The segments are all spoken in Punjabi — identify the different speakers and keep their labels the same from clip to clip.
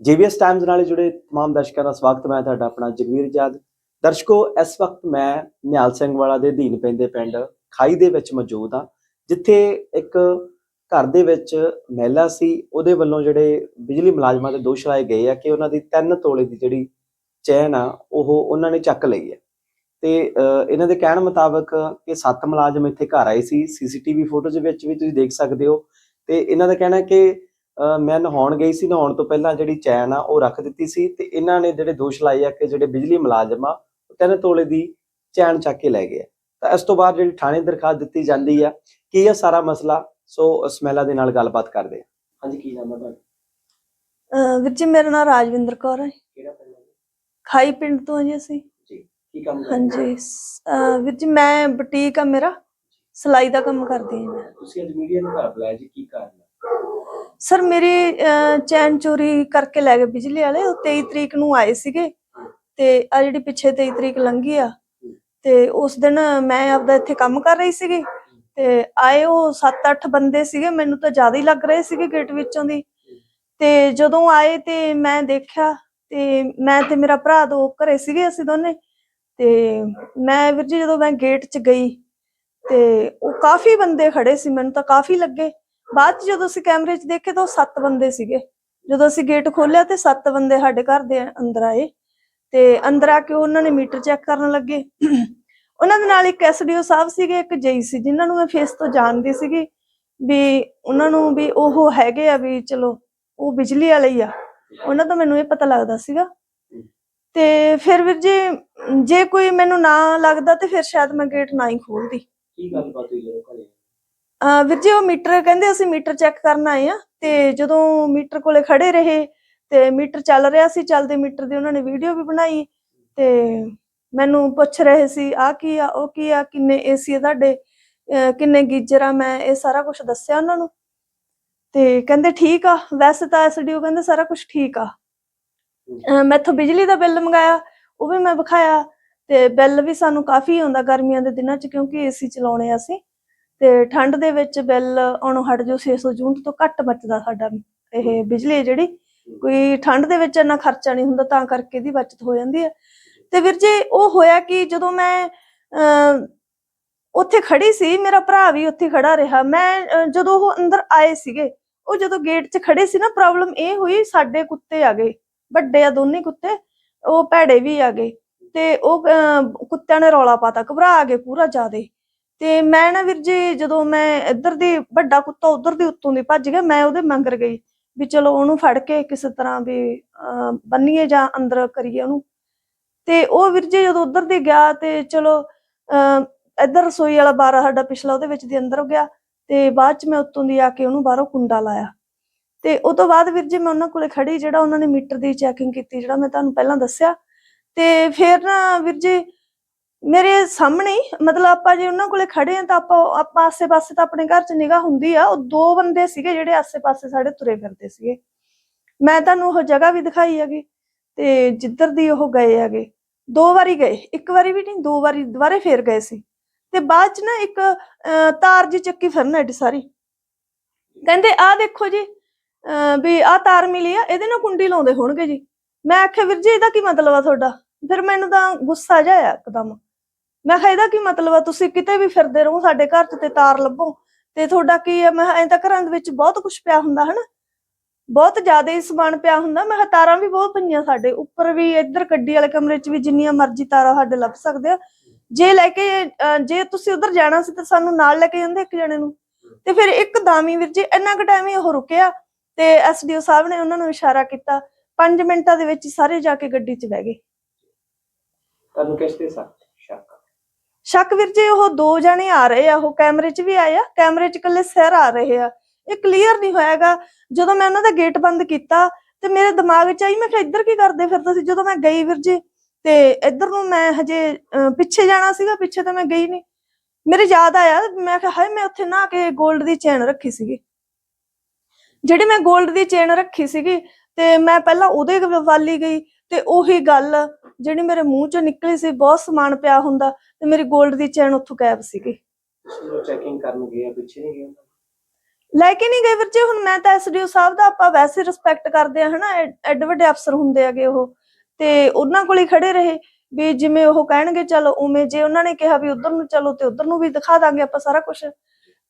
Speaker 1: ਜੀਵੀਐਸ ਟਾਈਮਜ਼ ਨਾਲ ਜੁੜੇ तमाम ਦਰਸ਼ਕਾਂ ਦਾ ਸਵਾਗਤ ਮੈਂ ਤੁਹਾਡਾ ਆਪਣਾ ਜਗਵੀਰ ਜਾਦ ਦਰਸ਼ਕੋ ਇਸ ਵਕਤ ਮੈਂ ਨਿਹਾਲ ਸਿੰਘ ਵਾਲਾ ਦੇ ਅਧੀਨ ਪੈਂਦੇ ਪਿੰਡ ਖਾਈ ਦੇ ਵਿੱਚ ਮੌਜੂਦ ਹਾਂ ਜਿੱਥੇ ਇੱਕ ਘਰ ਦੇ ਵਿੱਚ ਮਹਿਲਾ ਸੀ ਉਹਦੇ ਵੱਲੋਂ ਜਿਹੜੇ ਬਿਜਲੀ ਮੁਲਾਜ਼ਮਾਂ ਤੇ ਦੋਸ਼ ਲਾਏ ਗਏ ਆ ਕਿ ਉਹਨਾਂ ਦੀ 3 ਤੋਲੇ ਦੀ ਜਿਹੜੀ ਚੈਨ ਆ ਉਹ ਉਹਨਾਂ ਨੇ ਚੱਕ ਲਈ ਹੈ ਤੇ ਅਹ, ਇਹਨਾਂ ਦੇ ਕਹਿਣ ਮੁਤਾਬਕ ਕਿ ਸੱਤ ਮੁਲਾਜ਼ਮ ਇੱਥੇ ਘਰ ਆਏ ਸੀ ਸੀਸੀਟੀਵੀ ਫੁਟੇਜ ਵਿੱਚ ਵੀ ਤੁਸੀਂ ਦੇਖ ਸਕਦੇ ਹੋ ਤੇ ਇਹਨਾਂ ਦਾ ਕਹਿਣਾ ਹੈ ਕਿ ਅਹ ਮੈਂ ਨਹਾਉਣ ਗਈ ਸੀ ਨਹਾਉਣ ਤੋਂ ਪਹਿਲਾਂ ਜਿਹੜੀ ਚੈਨ ਆ ਉਹ ਰੱਖ ਦਿੱਤੀ ਸੀ ਤੇ ਇਹਨਾਂ ਨੇ ਜਿਹੜੇ ਦੋਸ਼ ਲਾਏ ਆ ਕਿ ਜਿਹੜੇ ਬਿਜਲੀ ਮੁਲਾਜ਼ਮ ਆ ਉਹ ਤਿੰਨ ਤੋਲੇ ਦੀ ਚੈਨ ਚੱਕ ਕੇ ਲੈ ਗਏ ਆ। ਤਾਂ ਇਸ ਤੋਂ ਬਾਅਦ ਜਿਹੜੀ ਥਾਣੇ ਦਰਖਾਸਤ ਦਿੱਤੀ ਜਾਂਦੀ ਆ ਕੀ ਇਹ ਸਾਰਾ ਮਸਲਾ ਸੋ ਉਸ ਮਹਿਲਾ ਦੇ ਨਾਲ ਗੱਲਬਾਤ ਕਰਦੇ ਆ। ਹਾਂਜੀ ਕੀ ਨਾਮ ਹੈ ਤੁਹਾਡਾ?
Speaker 2: ਅਹ ਵੀਰ ਜੀ ਮੇਰਾ ਨਾਮ ਰਾਜਵਿੰਦਰ ਕੌਰ ਹੈ।
Speaker 1: ਕਿਹੜਾ ਪਿੰਡ ਹੈ
Speaker 2: ਖਾਈ ਪਿੰਡ ਤੋਂ ਹਾਂ ਜੀ ਅਸੀਂ।
Speaker 1: ਜੀ ਕੀ ਕੰਮ ਕਰਦੇ
Speaker 2: ਹਾਂਜੀ ਸ- ਅਹ ਵੀਰ ਜੀ ਮੈਂ ਬੁਟੀਕ ਆ ਮੇਰਾ। ਸਿਲਾਈ ਦਾ ਕੰਮ ਕਰਦੀ ਹਾਂ ਮੈਂ।
Speaker 1: ਤੁਸੀਂ ਅੱਜ ਮੀਡੀਆ ਨੂੰ ਘਰ ਬੁਲਾਇਆ ਜੀ ਕੀ ਕਾਰਨ
Speaker 2: ਸਰ ਮੇਰੀ ਅਹ, ਚੈਨ ਚੋਰੀ ਕਰਕੇ ਲੈ ਗਏ ਬਿਜਲੀ ਵਾਲੇ ਉਹ 23 ਤਰੀਕ ਨੂੰ ਆਏ ਸੀਗੇ। ਤੇ ਆ ਜਿਹੜੀ ਪਿੱਛੇ 23 ਤਰੀਕ ਲੰਘੀ ਆ ਤੇ ਉਸ ਦਿਨ ਮੈਂ ਆਪਦਾ ਇੱਥੇ ਕੰਮ ਕਰ ਰਹੀ ਸੀਗੀ। ਤੇ ਆਏ ਉਹ 7-8 ਬੰਦੇ ਸੀਗੇ ਮੈਨੂੰ ਤਾਂ ਜ਼ਿਆਦਾ ਹੀ ਲੱਗ ਰਹੇ ਸੀਗੇ ਗੇਟ ਵਿੱਚੋਂ ਦੀ। ਤੇ ਜਦੋਂ ਆਏ ਤੇ ਮੈਂ ਦੇਖਿਆ ਤੇ ਮੈਂ ਤੇ ਮੇਰਾ ਭਰਾ ਦੋ ਘਰੇ ਸੀਗੇ ਅਸੀਂ ਦੋਨੇ। ਤੇ ਮੈਂ ਵੀਰ ਜੀ ਜਦੋਂ ਮੈਂ ਗੇਟ 'ਚ ਗਈ ਤੇ ਉਹ ਕਾਫੀ ਬੰਦੇ ਖੜੇ ਸੀ ਮੈਨੂੰ ਤਾਂ ਕਾਫੀ ਲੱਗੇ। ਬਾਅਦ 'ਚ ਜਦੋਂ ਅਸੀਂ ਕੈਮਰੇ 'ਚ ਦੇਖੇ ਤਾਂ ਉਹ ਸੱਤ ਬੰਦੇ ਸੀਗੇ। ਜਦੋਂ ਅਸੀਂ ਗੇਟ ਖੋਲ੍ਹਿਆ ਤੇ ਸੱਤ ਬੰਦੇ ਸਾਡੇ ਘਰ ਦੇ ਅੰਦਰ ਆਏ ਤੇ ਅੰਦਰ ਆ ਕੇ ਉਹਨਾਂ ਨੇ ਮੀਟਰ ਚੈੱਕ ਕਰਨ ਲੱਗੇ। ਉਹਨਾਂ ਦੇ ਨਾਲ ਇੱਕ ਐਸਡੀਓ ਸਾਹਿਬ ਸੀਗੇ, ਇੱਕ ਜੇਈ ਸੀ, ਜਿਨ੍ਹਾਂ ਨੂੰ ਮੈਂ ਫੇਸ ਤੋਂ ਜਾਣਦੀ ਸੀਗੀ ਵੀ ਉਹਨਾਂ ਨੂੰ ਵੀ ਉਹ ਹੈਗੇ ਆ ਵੀ ਚਲੋ ਉਹ ਬਿਜਲੀ ਵਾਲੇ ਹੀ ਆ। ਉਹਨਾਂ ਤੋਂ ਮੈਨੂੰ ਇਹ ਪਤਾ ਲੱਗਦਾ ਸੀਗਾ। ਤੇ ਫਿਰ ਵੀਰ ਜੀ, ਜੇ ਕੋਈ ਮੈਨੂੰ ਨਾ ਲੱਗਦਾ ਤੇ ਫਿਰ ਸ਼ਾਇਦ ਮੈਂ ਗੇਟ ਨਾ ਹੀ ਖੋਲਦੀ
Speaker 1: ਕੀ ਗੱਲਬਾਤ ਹੋਈ ਜਦੋਂ ਘਰੇ?
Speaker 2: ਵੀਰ ਜੀ ਉਹ ਮੀਟਰ ਕਹਿੰਦੇ ਅਸੀਂ ਮੀਟਰ ਚੈੱਕ ਕਰਨ ਆਏ ਆ ਤੇ ਜਦੋਂ ਮੀਟਰ ਕੋਲੇ ਖੜੇ ਰਹੇ ਤੇ ਮੀਟਰ ਚੱਲ ਰਿਹਾ ਸੀ ਚੱਲਦੇ ਮੀਟਰ ਦੀ ਉਹਨਾਂ ਨੇ ਵੀਡੀਓ ਵੀ ਬਣਾਈ ਤੇ ਮੈਨੂੰ ਪੁੱਛ ਰਹੇ ਸੀ ਆ ਕੀ ਆ ਉਹ ਕੀ ਆ ਕਿੰਨੇ ਏਸੀ ਆ ਤੁਹਾਡੇ ਕਿੰਨੇ ਗੀਜ਼ਰ ਆ ਮੈਂ ਇਹ ਸਾਰਾ ਕੁਝ ਦੱਸਿਆ ਉਹਨਾਂ ਨੂੰ ਤੇ ਕਹਿੰਦੇ ਠੀਕ ਆ ਵੈਸੇ ਤਾਂ ਐਸਡੀਓ ਕਹਿੰਦੇ ਸਾਰਾ ਕੁਝ ਠੀਕ ਆ। ਮੈਥੋਂ ਬਿਜਲੀ ਦਾ ਬਿੱਲ ਮੰਗਾਇਆ ਉਹ ਵੀ ਮੈਂ ਵਿਖਾਇਆ ਤੇ ਬਿੱਲ ਵੀ ਸਾਨੂੰ ਕਾਫੀ ਆਉਂਦਾ ਗਰਮੀਆਂ ਦੇ ਦਿਨਾਂ 'ਚ ਕਿਉਂਕਿ ਏਸੀ ਚਲਾਉਣੇ ਆ ਅਸੀਂ। ਤੇ ਠੰਡ ਦੇ ਵਿੱਚ ਬਿੱਲ ਆਉਣੋਂ ਹਟ ਜੋ 600 ਯੂਨਿਟ ਤੋਂ ਘੱਟ ਬਚਦਾ ਸਾਡਾ ਇਹ ਬਿਜਲੀ ਹੈ ਜਿਹੜੀ। ਕੋਈ ਠੰਡ ਦੇ ਵਿੱਚ ਇੰਨਾ ਖਰਚਾ ਨਹੀਂ ਹੁੰਦਾ ਤਾਂ ਕਰਕੇ ਇਹਦੀ ਬਚਤ ਹੋ ਜਾਂਦੀ ਹੈ। ਤੇ ਵੀਰ ਜੀ ਉਹ ਹੋਇਆ ਕਿ ਜਦੋਂ ਮੈਂ ਉੱਥੇ ਖੜੀ ਸੀ ਮੇਰਾ ਭਰਾ ਵੀ ਉੱਥੇ ਖੜਾ ਰਿਹਾ। ਮੈਂ ਜਦੋਂ ਉਹ ਅੰਦਰ ਆਏ ਸੀਗੇ ਉਹ ਜਦੋਂ ਗੇਟ 'ਚ ਖੜੇ ਸੀ ਨਾ ਪ੍ਰੋਬਲਮ ਇਹ ਹੋਈ ਸਾਡੇ ਕੁੱਤੇ ਆ ਗਏ ਵੱਡੇ ਆ ਦੋਨੇ ਕੁੱਤੇ ਉਹ ਭੈੜੇ ਵੀ ਆ ਗਏ। ਤੇ ਉਹ ਕੁੱਤਿਆਂ ਨੇ ਰੌਲਾ ਪਾਤਾ ਘਬਰਾ ਗਏ ਪੂਰਾ ਜ਼ਿਆਦੇ। ਤੇ ਮੈਂ ਨਾ ਵੀਰ ਜੀ, ਜਦੋਂ ਮੈਂ ਇੱਧਰ ਦੀ, ਵੱਡਾ ਕੁੱਤਾ ਉਧਰ ਦੀ ਉੱਤੋਂ ਦੀ ਭੱਜ ਗਿਆ, ਮੈਂ ਉਹਦੇ ਮੰਗਰ ਗਈ ਵੀ ਚਲੋ ਉਹਨੂੰ ਫੜ ਕੇ ਕਿਸੇ ਤਰ੍ਹਾਂ ਵੀ ਬੰਨੀਏ ਜਾਂ ਅੰਦਰ ਕਰੀਏ ਉਹਨੂੰ। ਤੇ ਉਹ ਵੀਰ ਜੀ ਜਦੋਂ ਉਧਰ ਦੀ ਗਿਆ ਤੇ ਚਲੋ ਇੱਧਰ ਰਸੋਈ ਵਾਲਾ ਬਾਰਾ ਸਾਡਾ ਪਿਛਲਾ ਉਹਦੇ ਵਿੱਚ ਦੀ ਅੰਦਰ ਗਿਆ ਤੇ ਬਾਅਦ ਚ ਮੈਂ ਉੱਤੋਂ ਦੀ ਆ ਕੇ ਉਹਨੂੰ ਬਾਹਰੋਂ ਕੁੰਡਾ ਲਾਇਆ। ਤੇ ਉਸ ਤੋਂ ਬਾਅਦ ਵੀਰ ਜੀ ਮੈਂ ਉਹਨਾਂ ਕੋਲੇ ਖੜੀ, ਜਿਹੜਾ ਉਹਨਾਂ ਨੇ ਮੀਟਰ ਦੀ ਚੈਕਿੰਗ ਕੀਤੀ, ਜਿਹੜਾ ਮੈਂ ਤੁਹਾਨੂੰ ਪਹਿਲਾਂ ਦੱਸਿਆ। ਤੇ ਫਿਰ ਨਾ ਵੀਰ ਜੀ ਮੇਰੇ ਸਾਹਮਣੇ ਹੀ, ਮਤਲਬ ਆਪਾਂ ਜੇ ਉਹਨਾਂ ਕੋਲੇ ਖੜੇ ਆ ਤਾਂ ਆਪਾਂ ਆਪਾਂ ਆਸੇ-ਪਾਸੇ ਤਾਂ ਆਪਣੇ ਘਰ 'ਚ ਨਿਗਾਹ ਹੁੰਦੀ ਆ ਉਹ ਦੋ ਬੰਦੇ ਸੀਗੇ ਜਿਹੜੇ ਆਸੇ-ਪਾਸੇ ਸਾਡੇ ਤੁਰੇ ਫਿਰਦੇ ਸੀਗੇ। ਮੈਂ ਤੁਹਾਨੂੰ ਉਹ ਜਗ੍ਹਾ ਵੀ ਦਿਖਾਈ ਹੈਗੀ ਤੇ ਜਿੱਧਰ ਦੀ ਉਹ ਗਏ ਹੈਗੇ ਦੋ ਵਾਰੀ ਗਏ ਇੱਕ ਵਾਰੀ ਵੀ ਨਹੀਂ ਦੋ ਵਾਰੀ ਦੁਬਾਰੇ ਫੇਰ ਗਏ ਸੀ। ਤੇ ਬਾਅਦ 'ਚ ਨਾ ਇੱਕ ਅਹ, ਤਾਰ ਜੀ ਚੱਕੀ ਫਿਰਨ ਐਡੀ ਸਾਰੀ। ਕਹਿੰਦੇ ਆਹ ਦੇਖੋ ਜੀ ਅਹ, ਵੀ ਆਹ ਤਾਰ ਮਿਲੀ ਆ ਇਹਦੇ ਨਾਲ ਕੁੰਡੀ ਲਾਉਂਦੇ ਹੋਣਗੇ ਜੀ। ਮੈਂ ਆਖਿਆ ਵੀਰ ਜੀ ਇਹਦਾ ਕੀ ਮਤਲਬ ਆ ਤੁਹਾਡਾ? ਫਿਰ ਮੈਨੂੰ ਤਾਂ ਗੁੱਸਾ ਜਿਹਾ ਆਇਆ ਇੱਕਦਮ। ਮੈਂ ਕਿਹਾ, ਇਹਦਾ ਕੀ ਮਤਲਬ ਆ? ਤੁਸੀਂ ਕਿਤੇ ਵੀ ਫਿਰਦੇ ਰਹੋ, ਸਾਡੇ ਘਰ 'ਚ ਤੇ ਤਾਰ ਲੱਭੋ। ਤੇ ਤੁਹਾਡਾ ਕੀ ਹੈ ਮੈਂ ਐਂ ਤਾਂ ਘਰਾਂ ਦੇ ਵਿੱਚ ਬਹੁਤ ਕੁਝ ਪਿਆ ਹੁੰਦਾ, ਹਨਾ? ਬਹੁਤ ਜ਼ਿਆਦਾ ਹੀ ਸਮਾਨ ਪਿਆ ਹੁੰਦਾ। ਮੈਂ ਤਾਰਾਂ ਵੀ ਬਹੁਤ ਪਈਆਂ ਸਾਡੇ ਉੱਪਰ ਵੀ, ਇੱਧਰ ਗੱਡੀ ਵਾਲੇ ਕਮਰੇ 'ਚ ਵੀ ਜਿੰਨੀਆਂ ਮਰਜ਼ੀ ਤਾਰਾਂ ਸਾਡੇ ਲੱਭ ਸਕਦੇ ਆ। ਜੇ ਲੈ ਕੇ ਜੇ ਤੁਸੀਂ ਉਧਰ ਜਾਣਾ ਸੀ ਤਾਂ ਸਾਨੂੰ ਨਾਲ ਲੈ ਕੇ ਜਾਂਦੇ ਇੱਕ ਜਣੇ ਨੂੰ। ਤੇ ਫਿਰ ਇੱਕ ਦਾਮੀ ਵੀਰ ਜੀ, ਇੰਨਾ ਕੁ ਟਾਈਮ ਹੀ ਉਹ ਰੁਕਿਆ ਤੇ ਐਸਡੀਓ ਸਾਹਿਬ ਨੇ ਉਹਨਾਂ ਨੂੰ ਇਸ਼ਾਰਾ ਕੀਤਾ। 5 ਮਿੰਟਾਂ ਦੇ ਵਿੱਚ ਸਾਰੇ ਜਾ ਕੇ ਗੱਡੀ 'ਚ ਬਹਿ ਗਏ।
Speaker 1: ਤੁਹਾਨੂੰ ਕਿਸ ਤੇ ਸ਼ੱਕ ਸ਼ੱਕ
Speaker 2: ਵੀਰ ਜੀ, ਉਹ ਦੋ ਜਣੇ ਆ ਰਹੇ ਆ, ਉਹ ਕੈਮਰੇ 'ਚ ਵੀ ਆਏ ਆ, ਕੈਮਰੇ 'ਚ ਇਕੱਲੇ ਸਿਰ ਆ ਰਹੇ ਆ। ਇਹ ਕਲੀਅਰ ਨਹੀਂ ਹੋਇਆਗਾ। ਜਦੋਂ ਮੈਂ ਉਹਨਾਂ ਦਾ ਗੇਟ ਬੰਦ ਕੀਤਾ ਤੇ ਮੇਰੇ ਦਿਮਾਗ 'ਚ ਆਈ, ਮੈਂ ਕਿਹਾ ਇੱਧਰ ਕੀ ਕਰਦੇ ਫਿਰਦੇ ਸੀ? ਜਦੋਂ ਮੈਂ ਗਈ ਵੀਰ ਜੀ, ਤੇ ਇੱਧਰ ਨੂੰ ਮੈਂ ਹਜੇ ਪਿੱਛੇ ਜਾਣਾ ਸੀਗਾ, ਪਿੱਛੇ ਤਾਂ ਮੈਂ ਗਈ ਨਹੀਂ। ਮੇਰੇ ਯਾਦ ਆਇਆ, ਮੈਂ ਕਿਹਾ ਹਾਏ, ਮੈਂ ਉੱਥੇ ਨਾ ਕੇ 골ਡ ਦੀ ਚੇਨ ਰੱਖੀ ਸੀਗੀ। ਜਿਹੜੀ ਮੈਂ 골ਡ ਦੀ ਚੇਨ ਰੱਖੀ ਸੀਗੀ, ਤੇ ਮੈਂ ਪਹਿਲਾਂ ਉਹਦੇ ਵੱਲ ਹੀ ਗਈ ਤੇ ਉਹੀ ਗੱਲ ਜਿਹੜੀ ਮੇਰੇ ਮੂੰਹ ਚੋਂ ਨਿਕਲੀ ਸੀ ਬਹੁਤ ਸਮਾਨ ਪਿਆ ਹੁੰਦਾ ਤੇ ਮੇਰੀ 골ਡ ਦੀ ਚੈਨ ਉੱਥੋਂ ਗਾਇਬ ਸੀਗੀ।
Speaker 1: ਤੁਸੀਂ ਚੈਕਿੰਗ ਕਰਨ ਗਏ ਆ ਪਿੱਛੇ ਨਹੀਂ ਗਏ
Speaker 2: ਲੈ ਕੇ ਨਹੀਂ ਗਏ ਵੀਰ ਜੀ ਹੁਣ ਮੈਂ ਤਾਂ ਐਸਡੀਓ ਸਾਹਿਬ ਦਾ ਆਪਾਂ ਵੈਸੇ ਰਿਸਪੈਕਟ ਕਰਦੇ ਆ ਹਨਾ ਐ- ਐਡੇ ਵੱਡੇ ਅਫਸਰ ਹੁੰਦੇ ਆਗੇ ਉਹ। ਤੇ ਉਹਨਾਂ ਕੋਲ ਹੀ ਖੜੇ ਰਹੇ ਵੀ ਜਿਵੇਂ ਉਹ ਕਹਿਣਗੇ ਚਲੋ ਉਵੇਂ ਜੇ ਉਹਨਾਂ ਨੇ ਕਿਹਾ ਵੀ ਉਧਰ ਨੂੰ ਚਲੋ ਤੇ ਉਧਰ ਨੂੰ ਵੀ ਦਿਖਾ ਦਾਂਗੇ ਆਪਾਂ ਸਾਰਾ ਕੁਝ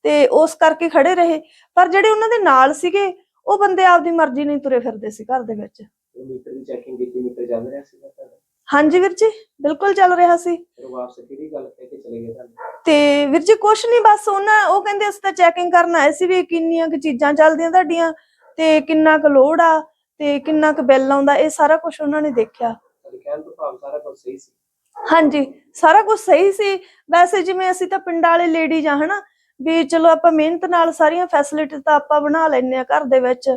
Speaker 2: ਤੇ ਉਸ ਕਰਕੇ ਖੜੇ ਰਹੇ ਪਰ ਜਿਹੜੇ ਉਹਨਾਂ ਦੇ ਨਾਲ ਸੀਗੇ ਉਹ ਬੰਦੇ ਆਪਦੀ ਮਰਜ਼ੀ ਨਹੀਂ ਤੁਰੇ ਫਿਰਦੇ ਸੀ ਘਰ ਦੇ ਵਿੱਚ।
Speaker 1: ਮੀਟਰ ਦੀ ਚੈਕਿੰਗ ਕੀਤੀ ਮੀਟਰ ਚੱਲ ਰਿਹਾ ਸੀ ਤੁਹਾਡਾ?
Speaker 2: ਹਾਂਜੀ ਵੀਰ ਜੀ ਬਿਲਕੁਲ ਚੱਲ ਰਿਹਾ ਸੀ।
Speaker 1: ਫਿਰ ਵਾਪਸ ਕਿਹੜੀ ਗੱਲ ਕਹਿ ਕੇ ਚਲੇ ਗਏ ਤੁਹਾਨੂੰ
Speaker 2: ਤੇ ਵੀਰ ਜੀ ਕੁਛ ਨਹੀਂ ਬਸ ਉਹਨਾਂ ਉਹ ਕਹਿੰਦੇ ਅਸੀਂ ਤਾਂ ਚੈਕਿੰਗ ਕਰਨ ਆਏ ਸੀ ਵੀ ਕਿੰਨੀਆਂ ਕੁ ਚੀਜ਼ਾਂ ਚੱਲਦੀਆਂ ਤੁਹਾਡੀਆਂ ਤੇ ਕਿੰਨਾ ਕੁ ਲੋਡ ਆ ਤੇ ਕਿੰਨਾ ਕੁ ਬਿੱਲ ਆਉਂਦਾ ਇਹ ਸਾਰਾ ਕੁਝ ਉਹਨਾਂ ਨੇ ਦੇਖਿਆ।
Speaker 1: ਤੁਹਾਡੇ ਕਹਿਣ ਤੋਂ ਭਾਵ ਸਾਰਾ ਕੁਝ ਸਹੀ ਸੀ?
Speaker 2: ਹਾਂਜੀ ਸਾਰਾ ਕੁਝ ਸਹੀ ਸੀ। ਵੈਸੇ ਜਿਵੇਂ ਅਸੀਂ ਤਾਂ ਪਿੰਡਾਂ ਵਾਲੇ ਲੇਡੀਜ਼ ਆ ਹਨਾ ਵੀ ਚਲੋ ਆਪਾਂ ਮਿਹਨਤ ਨਾਲ ਸਾਰੀਆਂ ਫੈਸਿਲਿਟੀ ਤਾਂ ਆਪਾਂ ਬਣਾ ਲੈਂਦੇ ਆ ਘਰ ਦੇ ਵਿੱਚ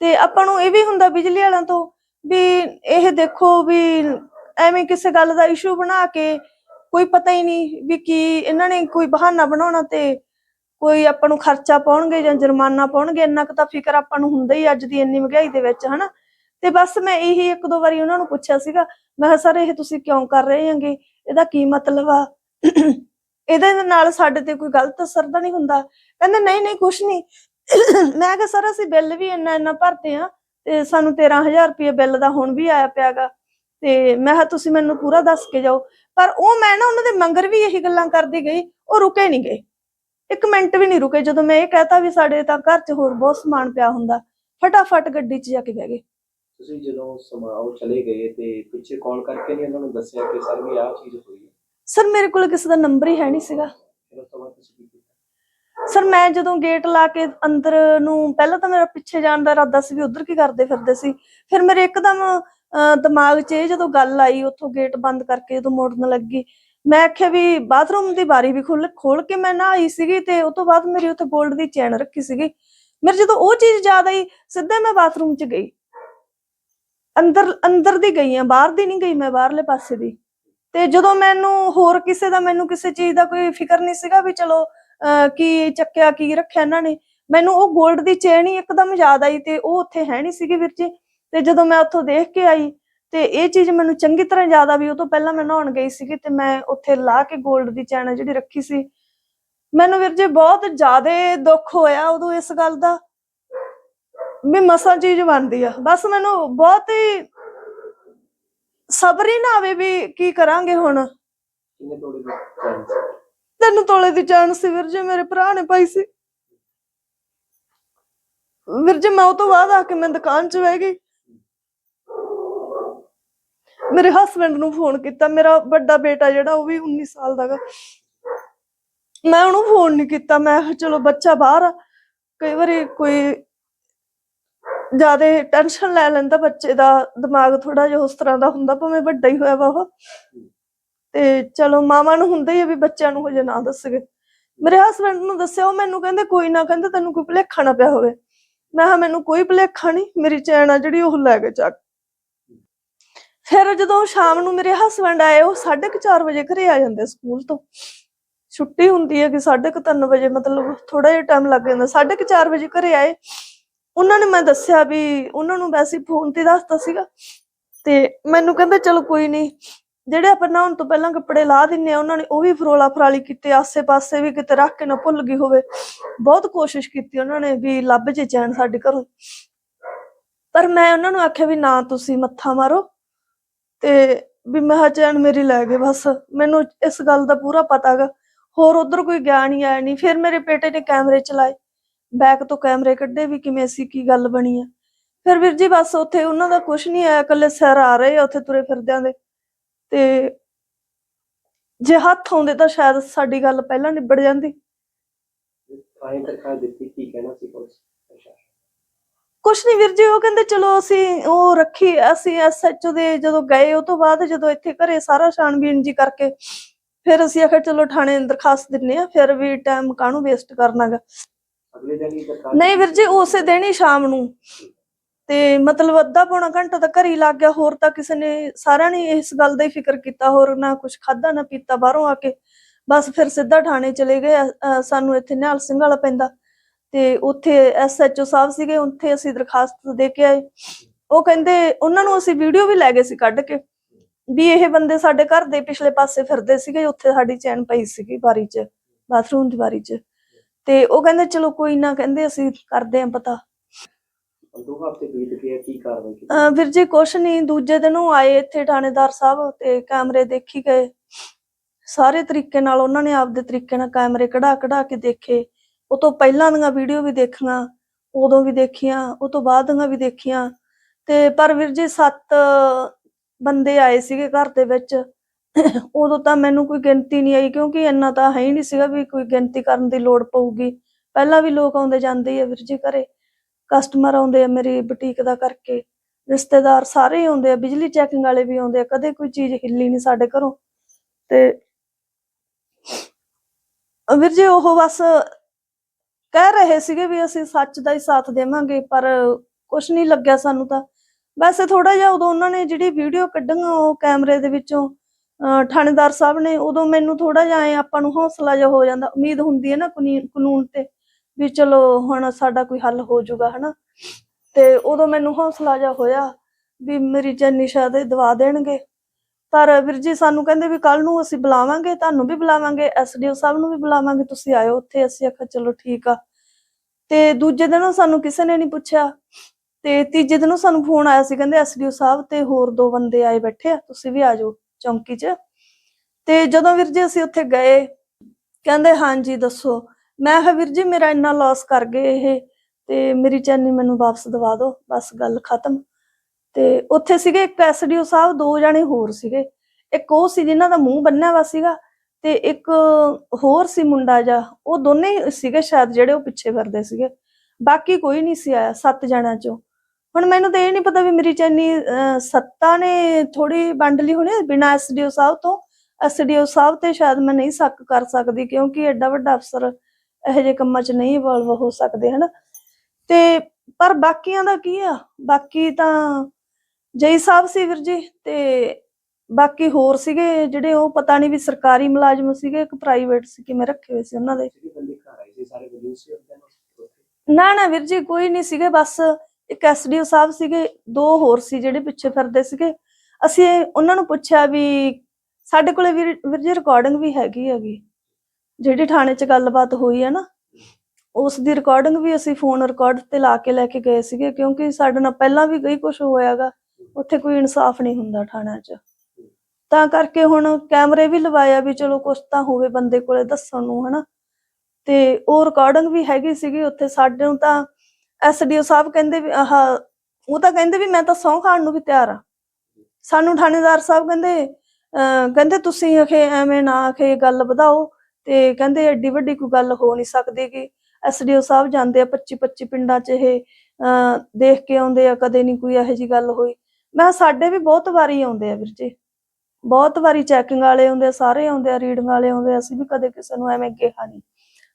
Speaker 2: ਤੇ ਆਪਾਂ ਨੂੰ ਇਹ ਵੀ ਹੁੰਦਾ ਬਿਜਲੀ ਵਾਲਿਆਂ ਤੋਂ ਵੀ ਇਹ ਦੇਖੋ ਵੀ ਐਵੇਂ ਕਿਸੇ ਗੱਲ ਦਾ ਇਸ਼ੂ ਬਣਾ ਕੇ ਕੋਈ ਪਤਾ ਹੀ ਨਹੀਂ ਵੀ ਕੀ ਇਹਨਾਂ ਨੇ ਕੋਈ ਬਹਾਨਾ ਬਣਾਉਣਾ ਤੇ ਕੋਈ ਆਪਾਂ ਨੂੰ ਖਰਚਾ ਪਾਉਣਗੇ ਜਾਂ ਜੁਰਮਾਨਾ ਪਾਉਣਗੇ, ਇੰਨਾ ਕੁ ਤਾਂ ਫਿਕਰ ਆਪਾਂ ਨੂੰ ਹੁੰਦਾ ਹੀ ਅੱਜ ਦੀ ਇੰਨੀ ਮਹਿੰਗਾਈ ਦੇ ਵਿੱਚ, ਹਨਾ? ਤੇ ਬਸ ਮੈਂ ਇਹੀ ਇੱਕ ਦੋ ਵਾਰੀ ਉਹਨਾਂ ਨੂੰ ਪੁੱਛਿਆ ਸੀਗਾ, ਮੈਂ ਕਿਹਾ, ਸਰ, ਇਹ ਤੁਸੀਂ ਕਿਉਂ ਕਰ ਰਹੇ ਹੈਗੇ? ਇਹਦਾ ਕੀ ਮਤਲਬ ਆ? ਇਹਦੇ ਨਾਲ ਸਾਡੇ ਤੇ ਕੋਈ ਗਲਤ ਅਸਰ ਤਾਂ ਨਹੀਂ ਹੁੰਦਾ? ਕਹਿੰਦੇ, ਨਹੀਂ ਨਹੀਂ, ਕੁਛ ਨਹੀਂ। ਮੈਂ ਕਿਹਾ, ਸਰ, ਅਸੀਂ ਬਿੱਲ ਵੀ ਇੰਨਾ ਇੰਨਾ ਭਰਦੇ ਆ ਤੇ ਸਾਨੂੰ 13000 ਰੁਪਏ ਬਿੱਲ ਦਾ ਹੁਣ ਵੀ ਆਇਆ ਪਿਆਗਾ। ਤੇ ਮੈਂ ਕਿਹਾ ਤੁਸੀਂ ਮੈਨੂੰ ਪੂਰਾ ਦੱਸ ਕੇ ਜਾਓ। ਪਰ ਉਹ ਮੈਂ ਨਾ ਉਹਨਾਂ ਦੇ ਮੰਗਰ ਵੀ ਇਹੀ ਗੱਲਾਂ ਕਰਦੀ ਗਈ ਉਹ ਰੁਕੇ ਨਹੀਂ ਗਏ। ਇੱਕ ਮਿੰਟ ਵੀ ਨਹੀਂ ਰੁਕੇ ਜਦੋਂ ਮੈਂ ਇਹ ਕਹਤਾ ਵੀ ਸਾਡੇ ਤਾਂ ਘਰ 'ਚ ਹੋਰ ਬਹੁਤ ਸਮਾਨ ਪਿਆ ਹੁੰਦਾ ਫਟਾਫਟ ਗੱਡੀ 'ਚ ਜਾ ਕੇ ਬਹਿ ਗਏ।
Speaker 1: ਤੁਸੀਂ ਜਦੋਂ ਸਮਾਓ ਚਲੇ ਗਏ ਤੇ ਪਿੱਛੇ ਕਾਲ ਕਰਕੇ ਨਹੀਂ ਉਹਨਾਂ ਨੂੰ ਦੱਸਿਆ ਕਿ ਸਰ ਵੀ ਆਹ ਚੀਜ਼ ਹੋਈ ਹੈ?
Speaker 2: ਸਰ ਮੇਰੇ ਕੋਲ ਕਿਸੇ ਦਾ ਨੰਬਰ ਹੀ ਹੈ ਨਹੀਂ ਸੀਗਾ।
Speaker 1: ਫਿਰ ਉਸ ਤੋਂ ਬਾਅਦ ਤੁਸੀਂ ਕੀ ਕੀਤਾ?
Speaker 2: ਸਰ ਮੈਂ ਜਦੋਂ ਗੇਟ ਲਾ ਕੇ ਅੰਦਰ ਨੂੰ ਪਹਿਲਾਂ ਤਾਂ ਮੇਰਾ ਪਿੱਛੇ ਜਾਣ ਦਾ ਇਰਾਦਾ ਸੀ ਵੀ ਉਧਰ ਕੀ ਕਰਦੇ ਫਿਰਦੇ ਸੀ। ਫਿਰ ਮੇਰੇ ਇੱਕਦਮ ਅਹ, ਦਿਮਾਗ 'ਚ ਇਹ ਜਦੋਂ ਗੱਲ ਆਈ ਉੱਥੋਂ ਗੇਟ ਬੰਦ ਕਰਕੇ ਜਦੋਂ ਮੋੜਨ ਲੱਗੀ। ਮੈਂ ਆਖਿਆ ਵੀ ਬਾਥਰੂਮ ਦੀ ਬਾਰੀ ਵੀ ਖੋਲ ਖੋਲ ਕੇ ਮੈਂ ਨਹਾਈ ਸੀਗੀ ਤੇ ਉਸ ਤੋਂ ਬਾਅਦ ਮੇਰੀ ਉੱਥੇ 골ਡ ਦੀ ਚੈਨ ਰੱਖੀ ਸੀਗੀ। ਮੇਰੇ ਜਦੋਂ ਉਹ ਚੀਜ਼ ਯਾਦ ਆਈ ਸਿੱਧਾ ਮੈਂ ਬਾਥਰੂਮ 'ਚ ਗਈ। ਅੰਦਰ ਅੰਦਰ ਦੀ ਗਈ ਆ ਬਾਹਰ ਦੀ ਨਹੀਂ ਗਈ ਮੈਂ ਬਾਹਰਲੇ ਪਾਸੇ ਦੀ। ਤੇ ਜਦੋਂ ਮੈਨੂੰ ਹੋਰ ਕਿਸੇ ਦਾ ਮੈਨੂੰ ਕਿਸੇ ਚੀਜ਼ ਦਾ ਕੋਈ ਫਿਕਰ ਨਹੀਂ ਸੀਗਾ ਵੀ ਚਲੋ ਕੀ ਚੱਕਿਆ, ਕੀ ਰੱਖਿਆ ਇਹਨਾਂ ਨੇ। ਮੈਨੂੰ ਉਹ 골ਡ ਦੀ ਚੇਨ ਹੀ ਇੱਕਦਮ ਯਾਦ ਆਈ ਤੇ ਉਹ ਉੱਥੇ ਹੈ ਨਹੀਂ ਸੀਗੀ ਵੀਰ ਜੀ। ਤੇ ਜਦੋਂ ਮੈਂ ਉੱਥੋਂ ਦੇਖ ਕੇ ਆਈ ਤੇ ਇਹ ਚੀਜ਼ ਮੈਨੂੰ ਚੰਗੀ ਤਰ੍ਹਾਂ ਯਾਦ ਆ ਵੀ ਉਹ ਤੋਂ ਪਹਿਲਾਂ ਮੈਂ ਨਹਾਉਣ ਗਈ ਸੀਗੀ ਤੇ ਮੈਂ ਉੱਥੇ ਲਾ ਕੇ 골ਡ ਦੀ ਚੈਨ ਆ ਜਿਹੜੀ ਰੱਖੀ ਸੀ। ਮੈਨੂੰ ਵੀਰ ਜੀ ਬਹੁਤ ਜ਼ਿਆਦਾ ਦੁੱਖ ਹੋਇਆ ਉਦੋਂ ਇਸ ਗੱਲ ਦਾ। ਵੀ ਮਸਾਂ ਚੀਜ਼ ਬਣਦੀ ਆ। ਬਸ ਮੈਨੂੰ ਬਹੁਤ ਹੀ ਸਬਰ ਹੀ ਨਾ ਆਵੇ ਵੀ ਕੀ ਕਰਾਂਗੇ ਹੁਣ।
Speaker 1: ਕਿੰਨੇ ਤੋੜੇ ਦੇ
Speaker 2: ਤਿੰਨ ਤੋਲੇ ਦੀ ਜਾਨ ਸੀ ਵੀਰ ਜੀ, ਮੇਰੇ ਭਰਾ ਨੇ ਪਾਈ ਸੀ। ਵੀਰ ਜੀ, ਮੈਂ ਉਹ ਤੋਂ ਬਾਅਦ ਆ ਕੇ ਮੈਂ ਦੁਕਾਨ 'ਚ ਬਹਿ ਗਈ। ਮੇਰੇ ਹਸਬੰਡ ਨੂੰ ਫੋਨ ਕੀਤਾ, ਮੇਰਾ ਵੱਡਾ ਬੇਟਾ ਜਿਹੜਾ ਉਹ ਵੀ 19 ਸਾਲ ਦਾ ਗਾ। ਮੈਂ ਉਹਨੂੰ ਫੋਨ ਨਹੀਂ ਕੀਤਾ, ਮੈਂ ਚਲੋ ਬੱਚਾ ਬਾਹਰ ਆ, ਕਈ ਵਾਰੀ ਕੋਈ ਜ਼ਿਆਦਾ ਟੈਨਸ਼ਨ ਲੈ ਲੈਂਦਾ, ਬੱਚੇ ਦਾ ਦਿਮਾਗ ਥੋੜਾ ਜਿਹਾ ਉਸ ਤਰ੍ਹਾਂ ਦਾ ਹੁੰਦਾ, ਭਾਵੇਂ ਵੱਡਾ ਹੀ ਹੋਇਆ ਵਾ ਉਹ। ਤੇ ਚਲੋ ਮਾਵਾਂ ਨੂੰ ਹੁੰਦਾ ਹੀ ਆ ਵੀ ਬੱਚਿਆਂ ਨੂੰ ਹਜੇ ਨਾ ਦੱਸਗੇ ਮੇਰੇ ਹਸਬੰਡ ਨੂੰ ਦੱਸਿਆ, ਉਹ ਮੈਨੂੰ ਕਹਿੰਦੇ, ਕੋਈ ਨਾ ਕਹਿੰਦੇ, ਤੈਨੂੰ ਕੋਈ ਭੁਲੇਖਾ ਨਾ ਪਿਆ ਹੋਵੇ। ਮੈਂ ਕਿਹਾ, ਮੈਨੂੰ ਕੋਈ ਭੁਲੇਖਾ ਨਹੀਂ, ਮੇਰੀ ਚੈਨ ਆ ਜਿਹੜੀ, ਉਹ ਲੈ ਕੇ ਚੱਕ। ਫਿਰ ਜਦੋਂ ਸ਼ਾਮ ਨੂੰ ਮੇਰੇ ਹਸਬੰਡ ਆਏ, ਉਹ 4:30 ਵਜੇ ਘਰੇ ਆ ਜਾਂਦੇ ਸਕੂਲ ਤੋਂ। ਛੁੱਟੀ ਹੁੰਦੀ ਹੈ ਕਿ 3:30 ਵਜੇ, ਮਤਲਬ ਥੋੜਾ ਜਿਹਾ ਟਾਈਮ ਲੱਗ ਜਾਂਦਾ। 4:30 ਵਜੇ ਘਰੇ ਆਏ। ਉਹਨਾਂ ਨੇ ਮੈਂ ਦੱਸਿਆ ਵੀ, ਉਹਨਾਂ ਨੂੰ ਵੈਸੇ ਫੋਨ ਤੇ ਦੱਸਤਾ ਸੀਗਾ। ਤੇ ਮੈਨੂੰ ਕਹਿੰਦੇ, ਚਲੋ ਕੋਈ ਨਹੀਂ ਜਿਹੜੇ ਆਪਾਂ ਨਹਾਉਣ ਤੋਂ ਪਹਿਲਾਂ ਕੱਪੜੇ ਲਾ ਦਿੰਨੇ ਆ, ਉਹਨਾਂ ਨੇ ਉਹ ਵੀ ਫਰੋਲਾ ਫਰਾਲੀ ਕੀਤੇ, ਆਸੇ-ਪਾਸੇ ਵੀ ਕਿਤੇ ਰੱਖ ਕੇ ਨਾ ਭੁੱਲ ਗਈ ਹੋਵੇ। ਬਹੁਤ ਕੋਸ਼ਿਸ਼ ਕੀਤੀ ਉਹਨਾਂ ਨੇ ਵੀ ਲੱਭ ਜੇ ਚੈਨ ਸਾਡੇ ਘਰੋਂ। ਪਰ ਮੈਂ ਉਹਨਾਂ ਨੂੰ ਆਖਿਆ ਵੀ ਨਾ ਤੁਸੀਂ ਮੱਥਾ ਮਾਰੋ ਤੇ ਵੀ ਮੈਂ ਕਿਹਾ ਚੈਨ ਮੇਰੀ ਲੈ ਗਏ ਬਸ। ਮੈਨੂੰ ਇਸ ਗੱਲ ਦਾ ਪੂਰਾ ਪਤਾ ਗਾ ਹੋਰ ਉਧਰ ਕੋਈ ਗਿਆ ਨਹੀਂ ਆਇਆ ਨਹੀਂ ਫਿਰ ਮੇਰੇ ਬੇਟੇ ਨੇ ਕੈਮਰੇ ਚਲਾਏ। ਬੈਕ ਤੋਂ ਕੈਮਰੇ ਕੱਢੇ ਵੀ ਕਿਵੇਂ ਸੀ ਕੀ ਗੱਲ ਬਣੀ ਆ। ਫਿਰ ਵੀਰ ਜੀ ਬਸ ਉੱਥੇ ਉਹਨਾਂ ਦਾ ਕੁਝ ਨਹੀਂ ਆਇਆ, ਇਕੱਲੇ ਸਿਰ ਆ ਰਹੇ ਆ ਉੱਥੇ ਤੁਰੇ ਫਿਰਦਿਆਂ ਦੇ। ਤੇ ਜੇ ਹੱਥ ਆਉਂਦੇ ਤਾਂ ਸ਼ਾਇਦ ਸਾਡੀ ਗੱਲ ਪਹਿਲਾਂ ਨਿਬੜ ਜਾਂਦੀ।
Speaker 1: ਥਾਣੇ ਤੱਕ ਦਿੱਤੀ ਕੀ ਕਹਿਣਾ ਸੀ ਪੁਲਿਸ ਪ੍ਰਸ਼ਾਸਨ?
Speaker 2: ਕੁਛ ਨਹੀਂ ਵੀਰ ਜੀ ਉਹ ਕਹਿੰਦੇ ਚਲੋ ਅਸੀਂ ਉਹ ਰੱਖੀ ਅਸੀਂ ਐਸਐਚਓ ਦੇ ਜਦੋਂ ਗਏ ਉਹ ਤੋਂ ਬਾਅਦ ਜਦੋਂ ਇੱਥੇ ਘਰੇ ਸਾਰਾ ਛਾਣਬੀਨ ਜੀ ਕਰਕੇ ਫਿਰ ਅਸੀਂ ਆਖਿਆ ਚਲੋ ਥਾਣੇ ਦਰਖਾਸਤ ਦਿੰਨੇ ਆ ਫਿਰ ਵੀ ਟਾਈਮ ਕਾਹਨੂੰ ਵੇਸਟ ਕਰਨਾਗਾ
Speaker 1: ਅਗਲੇ ਦਿਨ ਹੀ ਦਰਖਾਸਤ
Speaker 2: ਨਹੀਂ ਵੀਰ ਜੀ ਉਸੇ ਦਿਨ ਹੀ ਸ਼ਾਮ ਨੂੰ। ਤੇ ਮਤਲਬ ਅੱਧਾ ਪੌਣਾ ਘੰਟਾ ਤਾਂ ਘਰ ਹੀ ਲੱਗ ਗਿਆ ਹੋਰ ਤਾਂ ਕਿਸੇ ਨੇ ਸਾਰਿਆਂ ਨੇ ਇਸ ਗੱਲ ਦਾ ਹੀ ਫਿਕਰ ਕੀਤਾ ਹੋਰ ਨਾ ਕੁਝ ਖਾਦਾ ਨਾ ਪੀਤਾ ਬਾਹਰੋਂ ਆ ਕੇ। ਬਸ ਫਿਰ ਸਿੱਧਾ ਥਾਣੇ ਚਲੇ ਗਏ ਅ, ਸਾਨੂੰ ਇੱਥੇ ਨਿਹਾਲ ਸਿੰਘ ਵਾਲਾ ਪੈਂਦਾ। ਤੇ ਉੱਥੇ ਐਸਐਚਓ ਸਾਹਿਬ ਸੀਗੇ ਉੱਥੇ ਅਸੀਂ ਦਰਖਾਸਤ ਦੇ ਕੇ ਆਏ। ਉਹ ਕਹਿੰਦੇ ਉਹਨਾਂ ਨੂੰ ਅਸੀਂ ਵੀਡੀਓ ਵੀ ਲੈ ਗਏ ਸੀ ਕੱਢ ਕੇ ਵੀ ਇਹ ਬੰਦੇ ਸਾਡੇ ਘਰ ਦੇ ਪਿਛਲੇ ਪਾਸੇ ਫਿਰਦੇ ਸੀਗੇ ਉੱਥੇ ਸਾਡੀ ਚੈਨ ਪਈ ਸੀਗੀ ਬਾਰੀ 'ਚ ਬਾਥਰੂਮ ਦੀ ਬਾਰੀ 'ਚ। ਤੇ ਉਹ ਕਹਿੰਦੇ ਚਲੋ ਕੋਈ ਨਾ ਕਹਿੰਦੇ ਅਸੀਂ ਕਰਦੇ ਆਂ ਪਤਾ।
Speaker 1: ਦੋ ਹਫ਼ਤੇ ਬੀਤ ਗਏ ਕੀ ਕਾਰਵਾਈ ਕੀਤੀ?
Speaker 2: ਅਹ ਵੀਰ ਜੀ, ਕੁਛ ਨਹੀਂ ਦੂਜੇ ਦਿਨ ਉਹ ਆਏ ਇੱਥੇ ਥਾਣੇਦਾਰ ਸਾਹਿਬ ਤੇ ਕੈਮਰੇ ਦੇਖੀ ਗਏ। ਸਾਰੇ ਤਰੀਕੇ ਨਾਲ ਉਹਨਾਂ ਨੇ ਆਪਦੇ ਤਰੀਕੇ ਨਾਲ ਕੈਮਰੇ ਕਢਾ ਕਢਾ ਕੇ ਦੇਖੇ। ਉਹ ਤੋਂ ਪਹਿਲਾਂ ਦੀਆਂ ਵੀਡੀਓ ਵੀ ਦੇਖੀਆਂ, ਉਦੋਂ ਵੀ ਦੇਖੀਆਂ, ਉਹ ਤੋਂ ਬਾਅਦ ਦੀਆਂ ਵੀ ਦੇਖੀਆਂ। ਤੇ ਪਰ ਵੀਰ ਜੀ, ਸੱਤ ਬੰਦੇ ਆਏ ਸੀਗੇ ਘਰ ਦੇ ਵਿੱਚ। ਉਦੋਂ ਤਾਂ ਮੈਨੂੰ ਕੋਈ ਗਿਣਤੀ ਨਹੀਂ ਆਈ, ਕਿਉਂਕਿ ਇੰਨਾ ਤਾਂ ਹੈ ਹੀ ਨਹੀਂ ਸੀਗਾ ਵੀ ਕੋਈ ਗਿਣਤੀ ਕਰਨ ਦੀ ਲੋੜ ਪਊਗੀ। ਪਹਿਲਾਂ ਵੀ ਲੋਕ ਆਉਂਦੇ ਜਾਂਦੇ ਹੀ ਆ ਵੀਰ ਜੀ ਘਰੇ। ਕਸਟਮਰ ਆਉਂਦੇ ਆ ਮੇਰੀ ਬੁਟੀਕ ਦਾ ਕਰਕੇ, ਰਿਸ਼ਤੇਦਾਰ ਸਾਰੇ ਆਉਂਦੇ ਆ, ਬਿਜਲੀ ਚੈਕਿੰਗ ਵਾਲੇ ਵੀ ਆਉਂਦੇ ਆ, ਕਦੇ ਕੋਈ ਚੀਜ਼ ਹਿੱਲੀ ਨਹੀਂ ਸਾਡੇ ਘਰੋਂ। ਤੇ ਵੀਰ ਜੀ, ਉਹ ਬਸ ਕਹਿ ਰਹੇ ਸੀਗੇ ਵੀ ਅਸੀਂ ਸੱਚ ਦਾ ਹੀ ਸਾਥ ਦੇਵਾਂਗੇ, ਪਰ ਕੁਝ ਨਹੀਂ ਲੱਗਿਆ ਸਾਨੂੰ ਤਾਂ। ਵੈਸੇ ਥੋੜਾ ਜਿਹਾ ਉਦੋਂ ਉਹਨਾਂ ਨੇ ਜਿਹੜੀ ਵੀਡੀਓ ਕੱਢੀਆਂ ਉਹ ਕੈਮਰੇ ਦੇ ਵਿੱਚੋਂ ਥਾਣੇਦਾਰ ਸਾਹਿਬ ਨੇ, ਉਦੋਂ ਮੈਨੂੰ ਥੋੜਾ ਜਿਹਾ ਆਪਾਂ ਨੂੰ ਹੌਸਲਾ ਜਿਹਾ ਹੋ ਜਾਂਦਾ, ਉਮੀਦ ਹੁੰਦੀ ਹੈ ਨਾ ਕਾਨੂੰਨ ਤੇ। ਵੀ ਚਲੋ ਹੁਣ ਸਾਡਾ ਕੋਈ ਹੱਲ ਹੋ ਜਾਊਗਾ, ਹਨਾ? ਤੇ ਉਦੋਂ ਮੈਨੂੰ ਹੌਸਲਾ ਜਿਹਾ ਹੋਇਆ ਵੀ ਮੇਰੀ ਜੈਨੀ ਸ਼ਾਇਦ ਦਵਾ ਦੇਣਗੇ। ਪਰ ਵੀਰ ਜੀ ਸਾਨੂੰ ਕਹਿੰਦੇ ਵੀ ਕੱਲ ਨੂੰ ਅਸੀਂ ਬੁਲਾਵਾਂਗੇ, ਤੁਹਾਨੂੰ ਵੀ ਬੁਲਾਵਾਂਗੇ ਐਸਡੀਓ ਸਾਹਿਬ ਨੂੰ ਵੀ ਬੁਲਾਵਾਂਗੇ, ਤੁਸੀਂ ਆਇਓ ਉੱਥੇ। ਅਸੀਂ ਆਖਿਆ, ਚਲੋ ਠੀਕ ਆ। ਤੇ ਦੂਜੇ ਦਿਨ ਸਾਨੂੰ ਕਿਸੇ ਨੇ ਨਹੀਂ ਪੁੱਛਿਆ। ਤੇ ਤੀਜੇ ਦਿਨ ਸਾਨੂੰ ਫੋਨ ਆਇਆ ਸੀ, ਕਹਿੰਦੇ ਐਸਡੀਓ ਸਾਹਿਬ ਤੇ ਹੋਰ ਦੋ ਬੰਦੇ ਆਏ ਬੈਠੇ ਆ, ਤੁਸੀਂ ਵੀ ਆ ਜਾਓ ਚੌਂਕੀ 'ਚ। ਤੇ ਜਦੋਂ ਵੀਰ ਜੀ ਅਸੀਂ ਉੱਥੇ ਗਏ, ਕਹਿੰਦੇ, ਹਾਂਜੀ, ਦੱਸੋ। ਮੈਂ ਕਿਹਾ ਵੀਰ ਜੀ ਮੇਰਾ ਇੰਨਾ ਲਾਸ ਕਰ ਗਏ ਇਹ ਤੇ ਮੇਰੀ ਚੈਨੀ ਮੈਨੂੰ ਵਾਪਸ ਦਵਾ ਦਿਓ ਬਸ ਗੱਲ ਖਤਮ। ਤੇ ਉੱਥੇ ਸੀਗੇ ਇੱਕ ਐਸਡੀਓ ਸਾਹਿਬ ਦੋ ਜਣੇ ਹੋਰ ਸੀਗੇ। ਇੱਕ ਉਹ ਸੀ ਜਿਨ੍ਹਾਂ ਦਾ ਮੂੰਹ ਬੰਨਿਆ ਵਾ ਸੀਗਾ ਤੇ ਇੱਕ ਹੋਰ ਸੀ ਮੁੰਡਾ ਜਾ ਉਹ ਦੋਨੇ ਸੀਗੇ ਸ਼ਾਇਦ ਜਿਹੜੇ ਉਹ ਪਿੱਛੇ ਫਿਰਦੇ ਸੀਗੇ। ਬਾਕੀ ਕੋਈ ਨਹੀਂ ਸੀ ਆਇਆ ਸੱਤ ਜਣਿਆਂ ਚੋਂ। ਹੁਣ ਮੈਨੂੰ ਤਾਂ ਇਹ ਨਹੀਂ ਪਤਾ ਵੀ ਮੇਰੀ ਚੈਨੀ ਅਹ, ਸੱਤਾਂ ਨੇ ਥੋੜੀ ਵੰਡ ਲਈ ਹੋਣੀ ਬਿਨਾਂ ਐਸਡੀਓ ਸਾਹਿਬ ਤੋਂ। ਐਸਡੀਓ ਸਾਹਿਬ ਤੇ ਸ਼ਾਇਦ ਮੈਂ ਨਹੀਂ ਸ਼ੱਕ ਕਰ ਸਕਦੀ ਕਿਉਂਕਿ ਐਡਾ ਵੱਡਾ ਅਫਸਰ ਇਹੋ ਜਿਹੇ ਕੰਮਾਂ 'ਚ ਨਹੀਂ ਇਨਵੋਲਵ ਹੋ ਸਕਦੇ ਹਨਾ? ਤੇ ਪਰ ਬਾਕੀਆਂ ਦਾ ਕੀ ਆ? ਬਾਕੀ ਤਾਂ ਜੈ ਸਾਹਿਬ ਸੀ ਵੀਰ ਜੀ ਤੇ ਬਾਕੀ ਹੋਰ ਸੀਗੇ ਜਿਹੜੇ ਉਹ ਪਤਾ ਨਹੀਂ ਵੀ ਸਰਕਾਰੀ ਮੁਲਾਜ਼ਮ ਸੀਗੇ ਕਿ ਪ੍ਰਾਈਵੇਟ ਸੀ ਕਿਵੇਂ ਰੱਖੇ ਹੋਏ ਸੀ ਉਹਨਾਂ ਦੇ?
Speaker 1: ਨੂੰ
Speaker 2: ਨਾ ਵੀਰ ਜੀ ਕੋਈ ਨਹੀਂ ਸੀਗੇ ਬਸ ਇੱਕ ਐਸਡੀਓ ਸਾਹਿਬ ਸੀਗੇ ਦੋ ਹੋਰ ਸੀ ਜਿਹੜੇ ਪਿੱਛੇ ਫਿਰਦੇ ਸੀਗੇ। ਅਸੀਂ ਉਹਨਾਂ ਨੂੰ ਪੁੱਛਿਆ ਵੀ ਸਾਡੇ ਕੋਲੇ ਵੀਰ ਜੀ ਰਿਕਾਰਡਿੰਗ ਵੀ ਹੈਗੀ ਹੈਗੀ। ਜਿਹੜੀ ਥਾਣੇ 'ਚ ਗੱਲਬਾਤ ਹੋਈ ਹੈ ਨਾ, ਉਸ ਦੀ ਰਿਕਾਰਡਿੰਗ ਵੀ ਅਸੀਂ ਫੋਨ ਰਿਕਾਰਡ ਤੇ ਲਾ ਕੇ ਲੈ ਕੇ ਗਏ ਸੀਗੇ, ਕਿਉਂਕਿ ਸਾਡੇ ਨਾਲ ਪਹਿਲਾਂ ਵੀ ਕਈ ਕੁਝ ਹੋਇਆਗਾ, ਉੱਥੇ ਕੋਈ ਇਨਸਾਫ ਨਹੀਂ ਹੁੰਦਾ ਥਾਣਿਆਂ 'ਚ। ਤਾਂ ਕਰਕੇ ਹੁਣ ਕੈਮਰੇ ਵੀ ਲਵਾਇਆ ਵੀ ਚਲੋ ਕੁਛ ਤਾਂ ਹੋਵੇ ਬੰਦੇ ਕੋਲੇ ਦੱਸਣ ਨੂੰ, ਹਨਾ। ਤੇ ਉਹ ਰਿਕਾਰਡਿੰਗ ਵੀ ਹੈਗੀ ਸੀਗੀ ਉੱਥੇ, ਸਾਡੇ ਨੂੰ ਤਾਂ ਐਸਡੀਓ ਸਾਹਿਬ ਕਹਿੰਦੇ ਵੀ, ਆਹ, ਉਹ ਤਾਂ ਕਹਿੰਦੇ ਵੀ ਮੈਂ ਤਾਂ ਸਹੁੰ ਖਾਣ ਨੂੰ ਵੀ ਤਿਆਰ ਆ। ਸਾਨੂੰ ਥਾਣੇਦਾਰ ਸਾਹਿਬ ਕਹਿੰਦੇ, ਅਹ, ਕਹਿੰਦੇ ਤੁਸੀਂ ਅਖੇ ਐਵੇਂ ਨਾ ਅਖੇ ਗੱਲ ਵਧਾਓ ਤੇ ਕਹਿੰਦੇ ਐਡੀ ਵੱਡੀ ਕੋਈ ਗੱਲ ਹੋ ਨਹੀਂ ਸਕਦੀ ਕਿ ਐਸਡੀਓ ਸਾਹਿਬ ਜਾਂਦੇ ਆ 25 25 ਪਿੰਡਾਂ 'ਚ ਇਹ, ਅਹ, ਦੇਖ ਕੇ ਆਉਂਦੇ ਆ, ਕਦੇ ਨਹੀਂ ਕੋਈ ਇਹੋ ਜੀ ਗੱਲ ਹੋਈ। ਮੈਂ ਕਿਹਾ ਸਾਡੇ ਵੀ ਬਹੁਤ ਵਾਰੀ ਆਉਂਦੇ ਆ ਵੀਰ ਜੀ। ਬਹੁਤ ਵਾਰੀ ਚੈਕਿੰਗ ਵਾਲੇ ਆਉਂਦੇ ਆ, ਸਾਰੇ ਆਉਂਦੇ ਆ ਰੀਡਿੰਗ ਵਾਲੇ ਆਉਂਦੇ ਆ, ਅਸੀਂ ਵੀ ਕਦੇ ਕਿਸੇ ਨੂੰ ਐਵੇਂ ਕਿਹਾ ਨਹੀਂ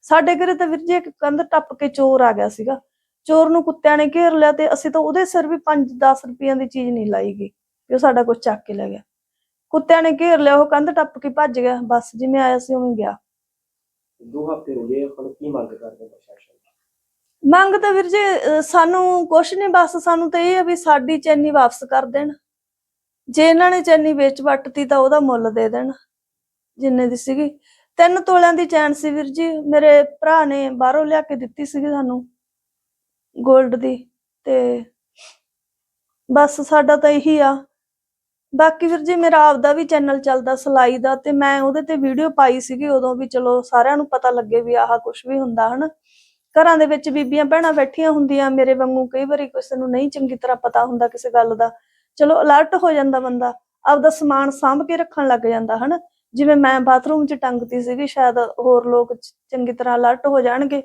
Speaker 2: ਸਾਡੇ ਘਰੇ ਤਾਂ ਵੀਰ ਜੀ ਇੱਕ ਕੰਧ ਟੱਪ ਕੇ ਚੋਰ ਆ ਗਿਆ ਸੀਗਾ। ਚੋਰ ਨੂੰ ਕੁੱਤਿਆਂ ਨੇ ਘੇਰ ਲਿਆ ਤੇ ਅਸੀਂ ਤਾਂ ਉਹਦੇ ਸਿਰ ਵੀ 5-10 ਰੁਪਈਆਂ ਦੀ ਚੀਜ਼ ਨਹੀਂ ਲਾਈ ਗਈ ਵੀ ਉਹ ਸਾਡਾ ਕੁਝ ਚੱਕ ਕੇ ਲੈ ਗਿਆ। ਕੁੱਤਿਆਂ ਨੇ ਘੇਰ ਲਿਆ, ਉਹ ਕੰਧ ਟੱਪ ਕੇ ਭੱਜ ਗਿਆ। ਬਸ ਜਿਵੇਂ ਆਇਆ ਸੀ ਉਵੇਂ ਗਿਆ।
Speaker 1: ਦੋ ਹਫ਼ਤੇ ਹੋ ਗਏ ਹੁਣ ਕੀ ਮੰਗ ਕਰਦੇ ਪ੍ਰਸ਼ਾਸਨ
Speaker 2: ਮੰਗ ਤਾਂ ਵੀਰ ਜੀ, ਅਹ, ਸਾਨੂੰ ਕੁਛ ਨਹੀਂ ਬਸ ਸਾਨੂੰ ਤਾਂ ਇਹ ਆ ਵੀ ਸਾਡੀ ਚੈਨੀ ਵਾਪਸ ਕਰ ਦੇਣ। ਜੇ ਇਹਨਾਂ ਨੇ ਚੈਨੀ ਵੇਚ ਵੱਟਤੀ ਤਾਂ ਉਹਦਾ ਮੁੱਲ ਦੇ ਦੇਣ, ਜਿੰਨੇ ਦੀ ਸੀਗੀ। ਤਿੰਨ ਤੋਲਿਆਂ ਦੀ ਚੈਨ ਸੀ ਵੀਰ ਜੀ, ਮੇਰੇ ਭਰਾ ਨੇ ਬਾਹਰੋਂ ਲਿਆ ਕੇ ਦਿੱਤੀ ਸੀਗੀ ਸਾਨੂੰ 골ਡ ਦੀ। ਤੇ ਬਸ ਸਾਡਾ ਤਾਂ ਇਹੀ ਆ ਬਾਕੀ ਫਿਰ ਜੀ ਮੇਰਾ ਆਪਦਾ ਵੀ ਚੈਨਲ ਚੱਲਦਾ ਸਿਲਾਈ ਦਾ ਤੇ ਮੈਂ ਉਹਦੇ ਤੇ ਵੀਡੀਓ ਪਾਈ ਸੀਗੀ, ਉਦੋਂ ਵੀ ਚਲੋ ਸਾਰਿਆਂ ਨੂੰ ਪਤਾ ਲੱਗੇ ਵੀ ਆਹ ਕੁਝ ਵੀ ਹੁੰਦਾ ਹਨਾ। ਘਰਾਂ ਦੇ ਵਿੱਚ ਬੀਬੀਆਂ ਭੈਣਾਂ ਬੈਠੀਆਂ ਹੁੰਦੀਆਂ, ਮੇਰੇ ਵਾਂਗੂ ਕਈ ਵਾਰੀ ਕਿਸੇ ਨੂੰ ਨਹੀਂ ਚੰਗੀ ਤਰ੍ਹਾਂ ਪਤਾ ਹੁੰਦਾ ਕਿਸੇ ਗੱਲ ਦਾ। ਚਲੋ ਅਲਰਟ ਹੋ ਜਾਂਦਾ ਬੰਦਾ, ਆਪਦਾ ਸਮਾਨ ਸਾਂਭ ਕੇ ਰੱਖਣ ਲੱਗ ਜਾਂਦਾ ਹਨਾ। ਜਿਵੇਂ ਮੈਂ ਬਾਥਰੂਮ 'ਚ ਟੰਗਤੀ ਸੀਗੀ, ਸ਼ਾਇਦ ਹੋਰ ਲੋਕ ਚੰਗੀ ਤਰ੍ਹਾਂ ਅਲਰਟ ਹੋ ਜਾਣਗੇ।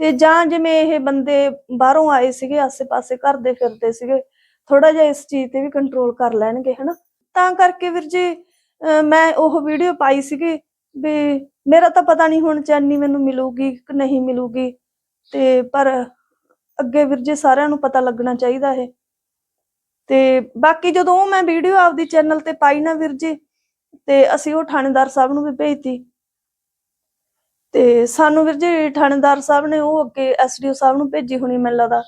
Speaker 2: ਤੇ ਜਾਂ ਜਿਵੇਂ ਇਹ ਬੰਦੇ ਬਾਹਰੋਂ ਆਏ ਸੀਗੇ, ਆਸੇ-ਪਾਸੇ ਘਰ ਦੇ ਫਿਰਦੇ ਸੀਗੇ ਥੋੜਾ ਜਿਹਾ ਇਸ ਚੀਜ਼ ਤੇ ਵੀ ਕੰਟਰੋਲ ਕਰ ਲੈਣਗੇ, ਹਨਾ? ਤਾਂ ਕਰਕੇ ਵੀਰ ਜੀ ਮੈਂ ਉਹ ਵੀਡੀਓ ਪਾਈ ਸੀਗੀ ਵੀ ਮੇਰਾ ਤਾਂ ਪਤਾ ਨਹੀਂ ਹੁਣ ਚੈਨੀ ਮੈਨੂੰ ਮਿਲੂਗੀ ਕਿ ਨਹੀਂ ਮਿਲੂਗੀ, ਤੇ ਪਰ ਅੱਗੇ ਵੀਰ ਜੀ ਸਾਰਿਆਂ ਨੂੰ ਪਤਾ ਲੱਗਣਾ ਚਾਹੀਦਾ ਹੈ ਤੇ ਬਾਕੀ ਜਦੋਂ ਉਹ ਮੈਂ ਵੀਡੀਓ ਆਪਦੀ ਚੈਨਲ ਤੇ ਪਾਈ ਨਾ ਵੀਰ ਜੀ, ਤੇ ਅਸੀਂ ਉਹ ਥਾਣੇਦਾਰ ਸਾਹਿਬ ਨੂੰ ਵੀ ਭੇਜਤੀ। ਤੇ ਸਾਨੂੰ ਵੀਰ ਜੀ ਥਾਣੇਦਾਰ ਸਾਹਿਬ ਨੇ ਉਹ ਅੱਗੇ ਐਸਡੀਓ ਸਾਹਿਬ ਨੂੰ ਭੇਜੀ ਹੋਣੀ ਮੈਨੂੰ ਲੱਗਦਾ।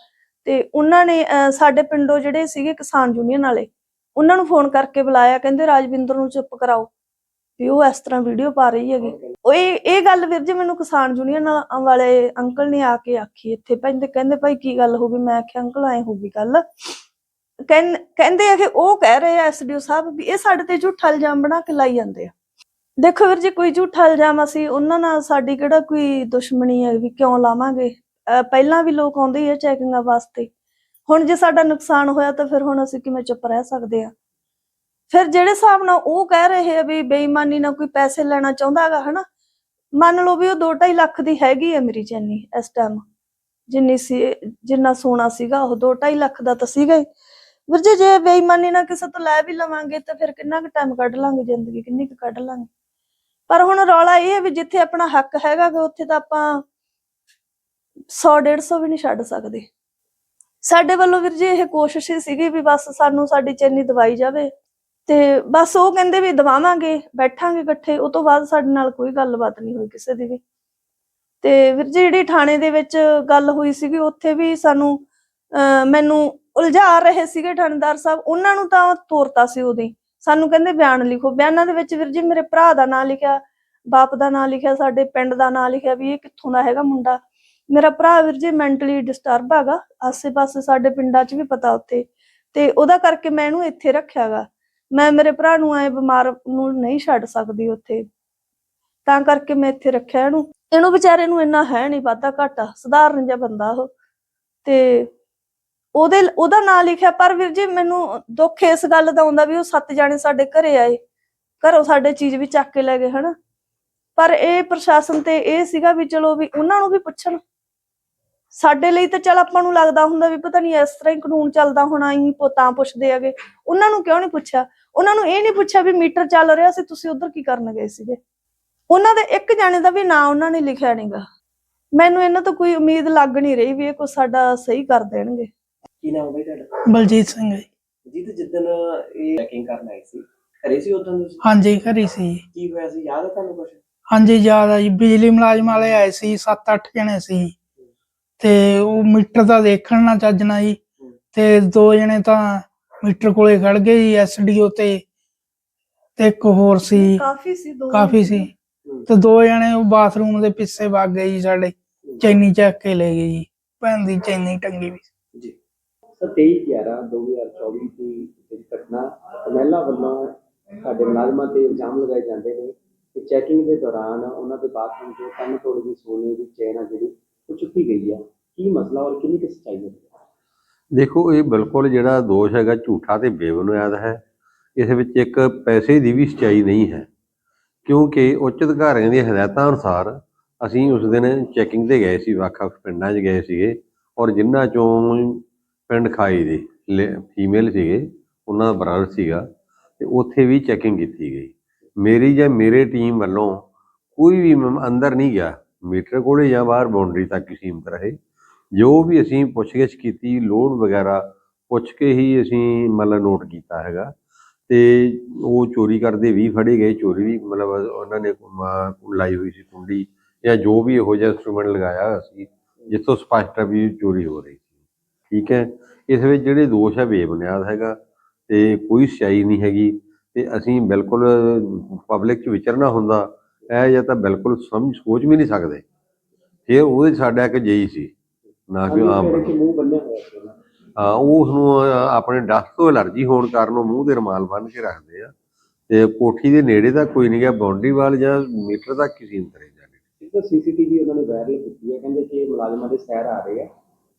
Speaker 2: ਤੇ ਉਹਨਾਂ ਨੇ ਸਾਡੇ ਪਿੰਡੋਂ ਜਿਹੜੇ ਸੀਗੇ ਕਿਸਾਨ ਯੂਨੀਅਨ ਵਾਲੇ, ਉਹਨਾਂ ਨੂੰ ਫੋਨ ਕਰਕੇ ਬੁਲਾਇਆ, ਕਹਿੰਦੇ ਰਾਜਵਿੰਦਰ ਨੂੰ ਚੁੱਪ ਕਰਾਓ, ਵੀ ਉਹ ਇਸ ਤਰ੍ਹਾਂ ਵੀਡੀਓ ਪਾ ਰਹੀ ਹੈਗੀ। ਉਹ ਇਹ ਇਹ ਗੱਲ ਵੀਰ ਜੀ ਮੈਨੂੰ ਕਿਸਾਨ ਯੂਨੀਅਨ ਵਾਲੇ ਅੰਕਲ ਨੇ ਆ ਕੇ ਆਖੀ ਇੱਥੇ ਪੈਂਦੇ ਕਹਿੰਦੇ ਭਾਈ ਕੀ ਗੱਲ ਹੋ ਗਈ? ਮੈਂ ਆਖਿਆ ਅੰਕਲ ਐ ਹੋ ਗਈ ਗੱਲ। ਕਹਿੰ- ਕਹਿੰਦੇ ਆ ਕਿ ਉਹ ਕਹਿ ਰਹੇ ਆ ਐਸਡੀਓ ਸਾਹਿਬ ਵੀ ਇਹ ਸਾਡੇ ਤੇ ਝੂਠਾ ਇਲਜ਼ਾਮ ਬਣਾ ਕੇ ਲਾਈ ਜਾਂਦੇ ਆ। ਦੇਖੋ ਵੀਰ ਜੀ, ਕੋਈ ਝੂਠਾ ਇਲਜ਼ਾਮ ਅਸੀਂ ਉਹਨਾਂ ਨਾਲ, ਸਾਡੀ ਕਿਹੜਾ ਕੋਈ ਦੁਸ਼ਮਣੀ ਹੈ ਵੀ ਕਿਉਂ ਲਾਵਾਂਗੇ? ਪਹਿਲਾਂ ਵੀ ਲੋਕ ਆਉਂਦੇ ਹੀ ਆ ਚੈਕਿੰਗਾਂ ਵਾਸਤੇ। ਹੁਣ ਜੇ ਸਾਡਾ ਨੁਕਸਾਨ ਹੋਇਆ ਤਾਂ ਫਿਰ ਹੁਣ ਅਸੀਂ ਕਿਵੇਂ ਚੁੱਪ ਰਹਿ ਸਕਦੇ ਆ? ਫਿਰ ਜਿਹੜੇ ਹਿਸਾਬ ਨਾਲ ਉਹ ਕਹਿ ਰਹੇ ਆ ਵੀ ਬੇਈਮਾਨੀ ਨਾਲ ਕੋਈ ਪੈਸੇ ਲੈਣਾ ਚਾਹੁੰਦਾਗਾ, ਹਨਾ? ਮੰਨ ਲਓ ਵੀ ਉਹ 2.5 ਲੱਖ ਦੀ ਹੈਗੀ ਹੈ ਮੇਰੀ ਚੈਨੀ ਇਸ ਟਾਈਮ ਜਿੰਨੀ ਸੀ, ਜਿੰਨਾ ਸੋਨਾ ਸੀਗਾ, ਉਹ 2.5 ਲੱਖ ਦਾ ਤਾਂ ਸੀਗਾ ਹੀ। ਵੀਰ ਜੀ, ਜੇ ਬੇਈਮਾਨੀ ਨਾਲ ਕਿਸੇ ਤੋਂ ਲੈ ਵੀ ਲਵਾਂਗੇ ਤਾਂ ਫਿਰ ਕਿੰਨਾ ਕੁ ਟਾਈਮ ਕੱਢ ਲਾਂਗੇ ਜ਼ਿੰਦਗੀ, ਕਿੰਨੀ ਕੁ ਕੱਢ ਲਾਂਗੇ? ਪਰ ਹੁਣ ਰੌਲਾ ਇਹ ਹੈ ਵੀ ਜਿੱਥੇ ਆਪਣਾ ਹੱਕ ਹੈਗਾ ਗਾ ਉੱਥੇ ਤਾਂ ਆਪਾਂ 100 150 ਵੀ ਨਹੀਂ ਛੱਡ ਸਕਦੇ। ਸਾਡੇ ਵੱਲੋਂ ਵੀਰ ਜੀ ਇਹ ਕੋਸ਼ਿਸ਼ ਹੀ ਸੀਗੀ ਵੀ ਬਸ ਸਾਨੂੰ ਸਾਡੀ ਚੈਨੀ ਦਵਾਈ ਜਾਵੇ ਤੇ ਬਸ ਉਹ ਕਹਿੰਦੇ ਵੀ ਦਵਾਵਾਂਗੇ, ਬੈਠਾਂਗੇ ਇਕੱਠੇ, ਉਹ ਤੋਂ ਬਾਅਦ ਸਾਡੇ ਨਾਲ ਕੋਈ ਗੱਲਬਾਤ ਨਹੀਂ ਹੋਈ ਕਿਸੇ ਦੀ ਵੀ। ਤੇ ਵੀਰ ਜੀ ਜਿਹੜੀ ਥਾਣੇ ਦੇ ਵਿੱਚ ਗੱਲ ਹੋਈ ਸੀਗੀ, ਉੱਥੇ ਵੀ ਸਾਨੂੰ, ਅਹ, ਮੈਨੂੰ ਉਲਝਾ ਰਹੇ ਸੀਗੇ ਥਾਣੇਦਾਰ ਸਾਹਿਬ, ਉਹਨਾਂ ਨੂੰ ਤਾਂ ਤੋਰਤਾ ਸੀ ਉਹਦੀ। ਸਾਨੂੰ ਕਹਿੰਦੇ ਬਿਆਨ ਲਿਖੋ। ਬਿਆਨਾਂ ਦੇ ਵਿੱਚ ਵੀਰ ਜੀ ਮੇਰੇ ਭਰਾ ਦਾ ਨਾਂ ਲਿਖਿਆ, ਬਾਪ ਦਾ ਨਾਂ ਲਿਖਿਆ, ਸਾਡੇ ਪਿੰਡ ਦਾ ਨਾਂ ਲਿਖਿਆ ਵੀ ਇਹ ਕਿੱਥੋਂ ਦਾ ਹੈਗਾ ਮੁੰਡਾ। ਮੇਰਾ ਭਰਾ ਵੀਰ ਜੀ ਮੈਂਟਲੀ ਡਿਸਟਰਬ ਹੈਗਾ, ਆਸੇ-ਪਾਸੇ ਸਾਡੇ ਪਿੰਡਾਂ 'ਚ ਵੀ ਪਤਾ ਉੱਥੇ, ਤੇ ਉਹਦਾ ਕਰਕੇ ਮੈਂ ਇਹਨੂੰ ਇੱਥੇ ਰੱਖਿਆਗਾ ਮੈਂ ਮੇਰੇ ਭਰਾ ਨੂੰ ਐ ਬਿਮਾਰ ਨੂੰ ਨਹੀਂ ਛੱਡ ਸਕਦੀ ਉੱਥੇ। ਤਾਂ ਕਰਕੇ ਮੈਂ ਇੱਥੇ ਰੱਖਿਆ ਇਹਨੂੰ। ਇਹਨੂੰ ਵਿਚਾਰੇ ਨੂੰ ਇੰਨਾ ਹੈ ਨਹੀਂ, ਵਾਧਾ ਘਾਟਾ, ਸਧਾਰਨ ਜਿਹਾ ਬੰਦਾ ਉਹ। ਤੇ ਉਹਦੇ ਉਹਦਾ ਨਾਂ ਲਿਖਿਆ, ਪਰ ਵੀਰ ਜੀ ਮੈਨੂੰ ਦੁੱਖ ਇਸ ਗੱਲ ਦਾ ਆਉਂਦਾ ਵੀ ਉਹ ਸੱਤ ਜਾਣੇ ਸਾਡੇ ਘਰੇ ਆਏ। ਘਰੋਂ ਸਾਡੇ ਚੀਜ਼ ਵੀ ਚੱਕ ਕੇ ਲੈ ਗਏ, ਹਨਾ। ਪਰ ਇਹ ਪ੍ਰਸ਼ਾਸਨ ਤੇ ਇਹ ਸੀਗਾ ਵੀ ਚਲੋ ਵੀ ਉਹਨਾਂ ਨੂੰ ਵੀ ਪੁੱਛਣ। ਸਾਡੇ ਲਈ ਤਾਂ ਚਲ ਆਪਾਂ ਨੂੰ ਲੱਗਦਾ ਹੁੰਦਾ ਵੀ ਪਤਾ ਨਹੀਂ ਇਸ ਤਰ੍ਹਾਂ ਹੀ ਕਾਨੂੰਨ ਚੱਲਦਾ ਹੋਣਾ ਹੀ ਤਾਂ ਪੁੱਛਦੇ ਹੈਗੇ। ਉਹਨਾਂ ਨੂੰ ਕਿਉਂ ਨਹੀਂ ਪੁੱਛਿਆ? ਉਹਨਾਂ ਨੂੰ ਇਹ ਨਹੀਂ ਪੁੱਛਿਆ ਵੀ ਮੀਟਰ ਚੱਲ ਰਿਹਾ ਸੀ ਤੁਸੀਂ ਉਧਰ ਕੀ ਕਰਨ ਗਏ ਸੀਗੇ? ਉਹਨਾਂ ਦੇ ਇੱਕ ਜਾਣੇ ਦਾ ਵੀ ਨਾਂ ਉਹਨਾਂ ਨੇ ਲਿਖਿਆ ਨਹੀਂਗਾ ਮੈਨੂੰ ਇਹਨਾਂ ਤੋਂ ਕੋਈ ਉਮੀਦ ਲੱਗ ਨਹੀਂ ਰਹੀ ਵੀ ਇਹ ਕੁਛ ਸਾਡਾ ਸਹੀ ਕਰ ਦੇਣਗੇ।
Speaker 1: ਕੀ ਨਾਮ ਹੈ ਤੁਹਾਡਾ?
Speaker 3: ਬਲਜੀਤ ਸਿੰਘ ਹੈ ਜੀ।
Speaker 1: ਜੀ ਤੇ ਜਿੱਦਣ ਇਹ ਚੈਕਿੰਗ ਕਰਨ ਆਏ ਸੀ ਘਰੇ ਸੀ ਉਦੋਂ ਤੁਸੀਂ?
Speaker 3: ਹਾਂਜੀ ਘਰੀ ਸੀ।
Speaker 1: ਕੀ ਹੋਇਆ ਸੀ? ਯਾਦ ਹੈ ਤੁਹਾਨੂੰ ਕੁਝ
Speaker 3: ਹਾਂਜੀ ਯਾਦ ਆ ਜੀ। ਬਿਜਲੀ ਮੁਲਾਜ਼ਮ ਵਾਲੇ ਆਏ ਸੀ 7-8 ਜਣੇ ਸੀ। ਤੇ ਉਹ ਮੀਟਰ ਦਾ ਦੇਖਣ ਨਾ ਚੱਜਣਾ ਜੀ ਤੇ ਦੋ ਜਣੇ ਤਾਂ ਮੀਟਰ ਕੋਲੇ ਖੜ ਗਏ ਜੀ ਐਸਡੀਓ ਤੇ ਤੇ ਇੱਕ ਹੋਰ ਸੀ।
Speaker 2: ਕਾਫੀ ਸੀ ਦੋ
Speaker 3: ਕਾਫੀ ਸੀ। ਤੇ ਦੋ ਜਣੇ ਉਹ ਬਾਥਰੂਮ ਦੇ ਪਿੱਛੇ ਵਗ ਗਏ ਜੀ ਸਾਡੇ। ਚੈਨੀ ਚੱਕ ਕੇ ਲੈ ਗਏ ਜੀ। ਭੈਣ ਦੀ ਚੈਨੀ ਟੰਗੀ ਵੀ ਸੀ।
Speaker 1: ਜੀ। ਸਰ 23 11 2024 ਦੀ ਘਟਨਾ ਮਹਿਲਾ ਵੱਲੋਂ ਸਾਡੇ ਮੁਲਾਜ਼ਮਾਂ ਤੇ ਇਲਜ਼ਾਮ ਲਗਾਏ ਜਾਂਦੇ ਨੇ ਕਿ ਚੈਕਿੰਗ ਦੇ ਦੌਰਾਨ ਉਹਨਾਂ ਦੇ ਬਾਥਰੂਮ ਤੋਂ ਕੰਨ ਤੋੜ ਦੀ ਸੋਨੇ ਦੀ ਚੈਨ ਆ ਜਿਹੜੀ ਉਹ ਚੁੱਕੀ ਗਈ ਆ। ਕੀ ਮਸਲਾ ਔਰ ਕਿੰਨੀ ਕੁ ਸੱਚਾਈ ਹੈ?
Speaker 4: ਦੇਖੋ, ਇਹ ਬਿਲਕੁਲ ਜਿਹੜਾ ਦੋਸ਼ ਹੈਗਾ ਝੂਠਾ ਤੇ ਬੇਬੁਨਿਆਦ ਹੈ। ਇਸ ਵਿੱਚ ਇੱਕ ਪੈਸੇ ਦੀ ਵੀ ਸਚਾਈ ਨਹੀਂ ਹੈ। ਕਿਉਂਕਿ ਉੱਚ ਅਧਿਕਾਰੀਆਂ ਦੀਆਂ ਹਦਾਇਤਾਂ ਅਨੁਸਾਰ ਅਸੀਂ ਉਸ ਦਿਨ ਚੈਕਿੰਗ ਤੇ ਗਏ ਸੀ ਵੱਖ-ਵੱਖ ਪਿੰਡਾਂ 'ਚ ਗਏ ਸੀਗੇ ਔਰ ਜਿਨ੍ਹਾਂ ਚੋਂ ਪਿੰਡ ਖਾਈ ਦੇ ਫੀਮੇਲ ਸੀਗੇ, ਉਹਨਾਂ ਦਾ ਬਰਾਦਰ ਸੀਗਾ ਤੇ ਉੱਥੇ ਵੀ ਚੈਕਿੰਗ ਕੀਤੀ ਗਈ। ਮੇਰੀ ਜਾਂ ਮੇਰੇ ਟੀਮ ਵੱਲੋਂ ਕੋਈ ਵੀ ਅੰਦਰ ਨਹੀਂ ਗਿਆ। ਮੀਟਰ ਕੋਲੇ ਜਾਂ ਬਾਹਰ ਬਾਉਂਡਰੀ ਤੱਕ ਹੀ ਸੀਮਤ ਰਹੇ। ਜੋ ਵੀ ਅਸੀਂ ਪੁੱਛਗਿੱਛ ਕੀਤੀ ਲੋਡ ਵਗੈਰਾ ਪੁੱਛ ਕੇ ਹੀ ਅਸੀਂ ਮਤਲਬ ਨੋਟ ਕੀਤਾ ਹੈਗਾ। ਤੇ ਉਹ ਚੋਰੀ ਕਰਦੇ ਵੀ ਫੜੇ ਗਏ, ਚੋਰੀ ਵੀ ਮਤਲਬ ਉਹਨਾਂ ਨੇ ਲਾਈ ਹੋਈ ਸੀ ਕੁੰਡੀ ਜਾਂ ਜੋ ਵੀ ਇਹੋ ਜਿਹਾ ਇੰਸਟਰੂਮੈਂਟ ਲਗਾਇਆ ਸੀ, ਜਿੱਥੋਂ ਸਪਸ਼ਟ ਹੈ ਵੀ ਚੋਰੀ ਹੋ ਰਹੀ ਸੀ। ਠੀਕ ਹੈ? ਇਸ ਵਿੱਚ ਜਿਹੜੇ ਦੋਸ਼ ਹੈ ਬੇਬੁਨਿਆਦ ਹੈਗਾ ਤੇ ਕੋਈ ਸਚਾਈ ਨਹੀਂ ਹੈਗੀ ਤੇ ਅਸੀਂ ਬਿਲਕੁਲ ਪਬਲਿਕ 'ਚ ਵਿਚਰਨਾ ਹੁੰਦਾ ਇਹ ਜਾਂ ਤਾਂ ਬਿਲਕੁਲ ਸਮਝ ਸੋਚ ਵੀ ਨਹੀਂ ਸਕਦੇ। ਫਿਰ ਉਹਦੇ ਸਾਡਾ ਇੱਕ ਜੇਈ ਸੀ ਨਾ ਕਿ ਆਮ। ਹਾਂ ਉਹ ਉਸਨੂੰ ਅਹ, ਆਪਣੇ ਡਸਟ ਤੋਂ ਐਲਰਜੀ ਹੋਣ ਕਾਰਨ ਉਹ ਮੂੰਹ ਤੇ ਰੁਮਾਲ ਬੰਨ੍ਹ ਕੇ ਰੱਖਦੇ ਆ। ਤੇ ਕੋਠੀ ਦੇ ਨੇੜੇ ਤਾਂ ਕੋਈ ਨਹੀਂ ਗਿਆ ਬਾਉਂਡਰੀ ਵਾਲ ਜਾਂ ਮੀਟਰ ਤੱਕ ਹੀ ਸੀਮਤ ਰਹਿ ਜਾਂਦੇ
Speaker 1: ਇੱਕ ਤਾਂ ਸੀਸੀਟੀਵੀ ਉਹਨਾਂ ਨੇ ਵਾਇਰਲ ਕੀਤੀ ਹੈ ਕਹਿੰਦੇ ਕਿ ਮੁਲਾਜ਼ਮਾਂ ਦੇ ਸੈਰ ਆ ਰਹੇ ਆ।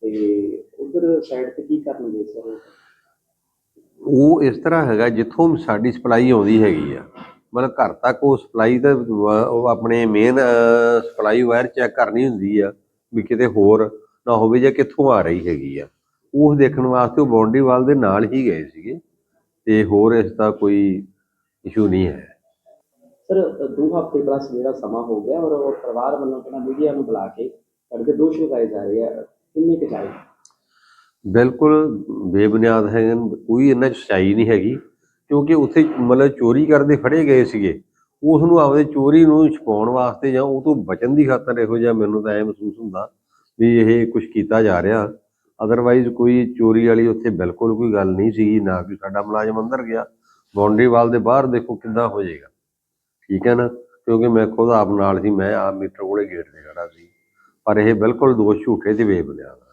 Speaker 1: ਤੇ ਉਧਰ ਸਾਈਡ ਤੇ ਕੀ ਕਰਨਗੇ ਸਰ
Speaker 4: ਉਹ ਇਸ ਤਰ੍ਹਾਂ ਹੈਗਾ ਜਿੱਥੋਂ ਸਾਡੀ ਸਪਲਾਈ ਆਉਂਦੀ ਹੈਗੀ ਆ। ਮਤਲਬ ਘਰ ਤੱਕ ਉਹ ਸਪਲਾਈ ਦਾ ਉਹ ਆਪਣੇ ਮੇਨ ਸਪਲਾਈ ਵਾਇਰ ਚੈੱਕ ਕਰਨੀ ਹੁੰਦੀ ਆ ਵੀ ਕਿਤੇ ਹੋਰ ਨਾ ਹੋਵੇ ਜਾਂ ਕਿੱਥੋਂ ਆ ਰਹੀ ਹੈਗੀ ਆ। ਉਹ ਦੇਖਣ ਵਾਸਤੇ ਉਹ ਬਾਉਂਡਰੀ ਵਾਲ ਦੇ ਨਾਲ ਹੀ ਗਏ ਸੀਗੇ ਤੇ ਹੋਰ ਇਸ ਦਾ ਕੋਈ ਇਸ਼ੂ ਨਹੀਂ ਹੈ।
Speaker 1: ਸਰ ਦੋ ਹਫ਼ਤੇ ਪਲੱਸ ਜਿਹੜਾ ਸਮਾਂ ਹੋ ਗਿਆ ਔਰ ਉਹ ਪਰਿਵਾਰ ਵੱਲੋਂ ਕਿਹੜਾ ਮੀਡੀਆ ਨੂੰ ਬੁਲਾ ਕੇ ਤੇ ਦੋਸ਼ ਲਗਾਏ ਜਾ ਰਹੇ ਆ ਕਿੰਨੇ ਕੁ
Speaker 4: ਬਿਲਕੁਲ ਬੇਬੁਨਿਆਦ ਹੈ ਕੋਈ ਇਹਨਾਂ 'ਚ ਸਚਾਈ ਨਹੀਂ ਹੈਗੀ। ਕਿਉਂਕਿ ਉੱਥੇ ਮਤਲਬ ਚੋਰੀ ਕਰਦੇ ਫੜੇ ਗਏ ਸੀਗੇ। ਉਸ ਨੂੰ ਆਪਦੇ ਚੋਰੀ ਨੂੰ ਛੁਪਾਉਣ ਵਾਸਤੇ ਜਾਂ ਉਹ ਤੋਂ ਬਚਣ ਦੀ ਖਾਤਰ ਇਹੋ ਜਿਹਾ ਮੈਨੂੰ ਤਾਂ ਐ ਮਹਿਸੂਸ ਹੁੰਦਾ ਵੀ ਇਹ ਕੁਝ ਕੀਤਾ ਜਾ ਰਿਹਾ। ਅਦਰਵਾਈਜ਼ ਕੋਈ ਚੋਰੀ ਵਾਲੀ ਉੱਥੇ ਬਿਲਕੁਲ ਕੋਈ ਗੱਲ ਨਹੀਂ ਸੀਗੀ, ਨਾ ਕਿ ਸਾਡਾ ਮੁਲਾਜ਼ਮ ਅੰਦਰ ਗਿਆ। ਬਾਉਂਡਰੀ ਵਾਲ ਦੇ ਬਾਹਰ ਦੇਖੋ ਕਿੱਦਾਂ ਹੋ ਜਾਏਗਾ। ਠੀਕ ਹੈ ਨਾ? ਕਿਉਂਕਿ ਮੈਂ ਖੁਦ ਆਪ ਨਾਲ ਸੀ, ਮੈਂ ਆਪ ਮੀਟਰ ਕੋਲੇ ਗੇਟ ਤੇ ਖੜਾ ਸੀ। ਪਰ ਇਹ ਬਿਲਕੁਲ ਦੋਸ਼ ਝੂਠੇ ਤੇ ਬੇਬੁਨਿਆਦ ਆ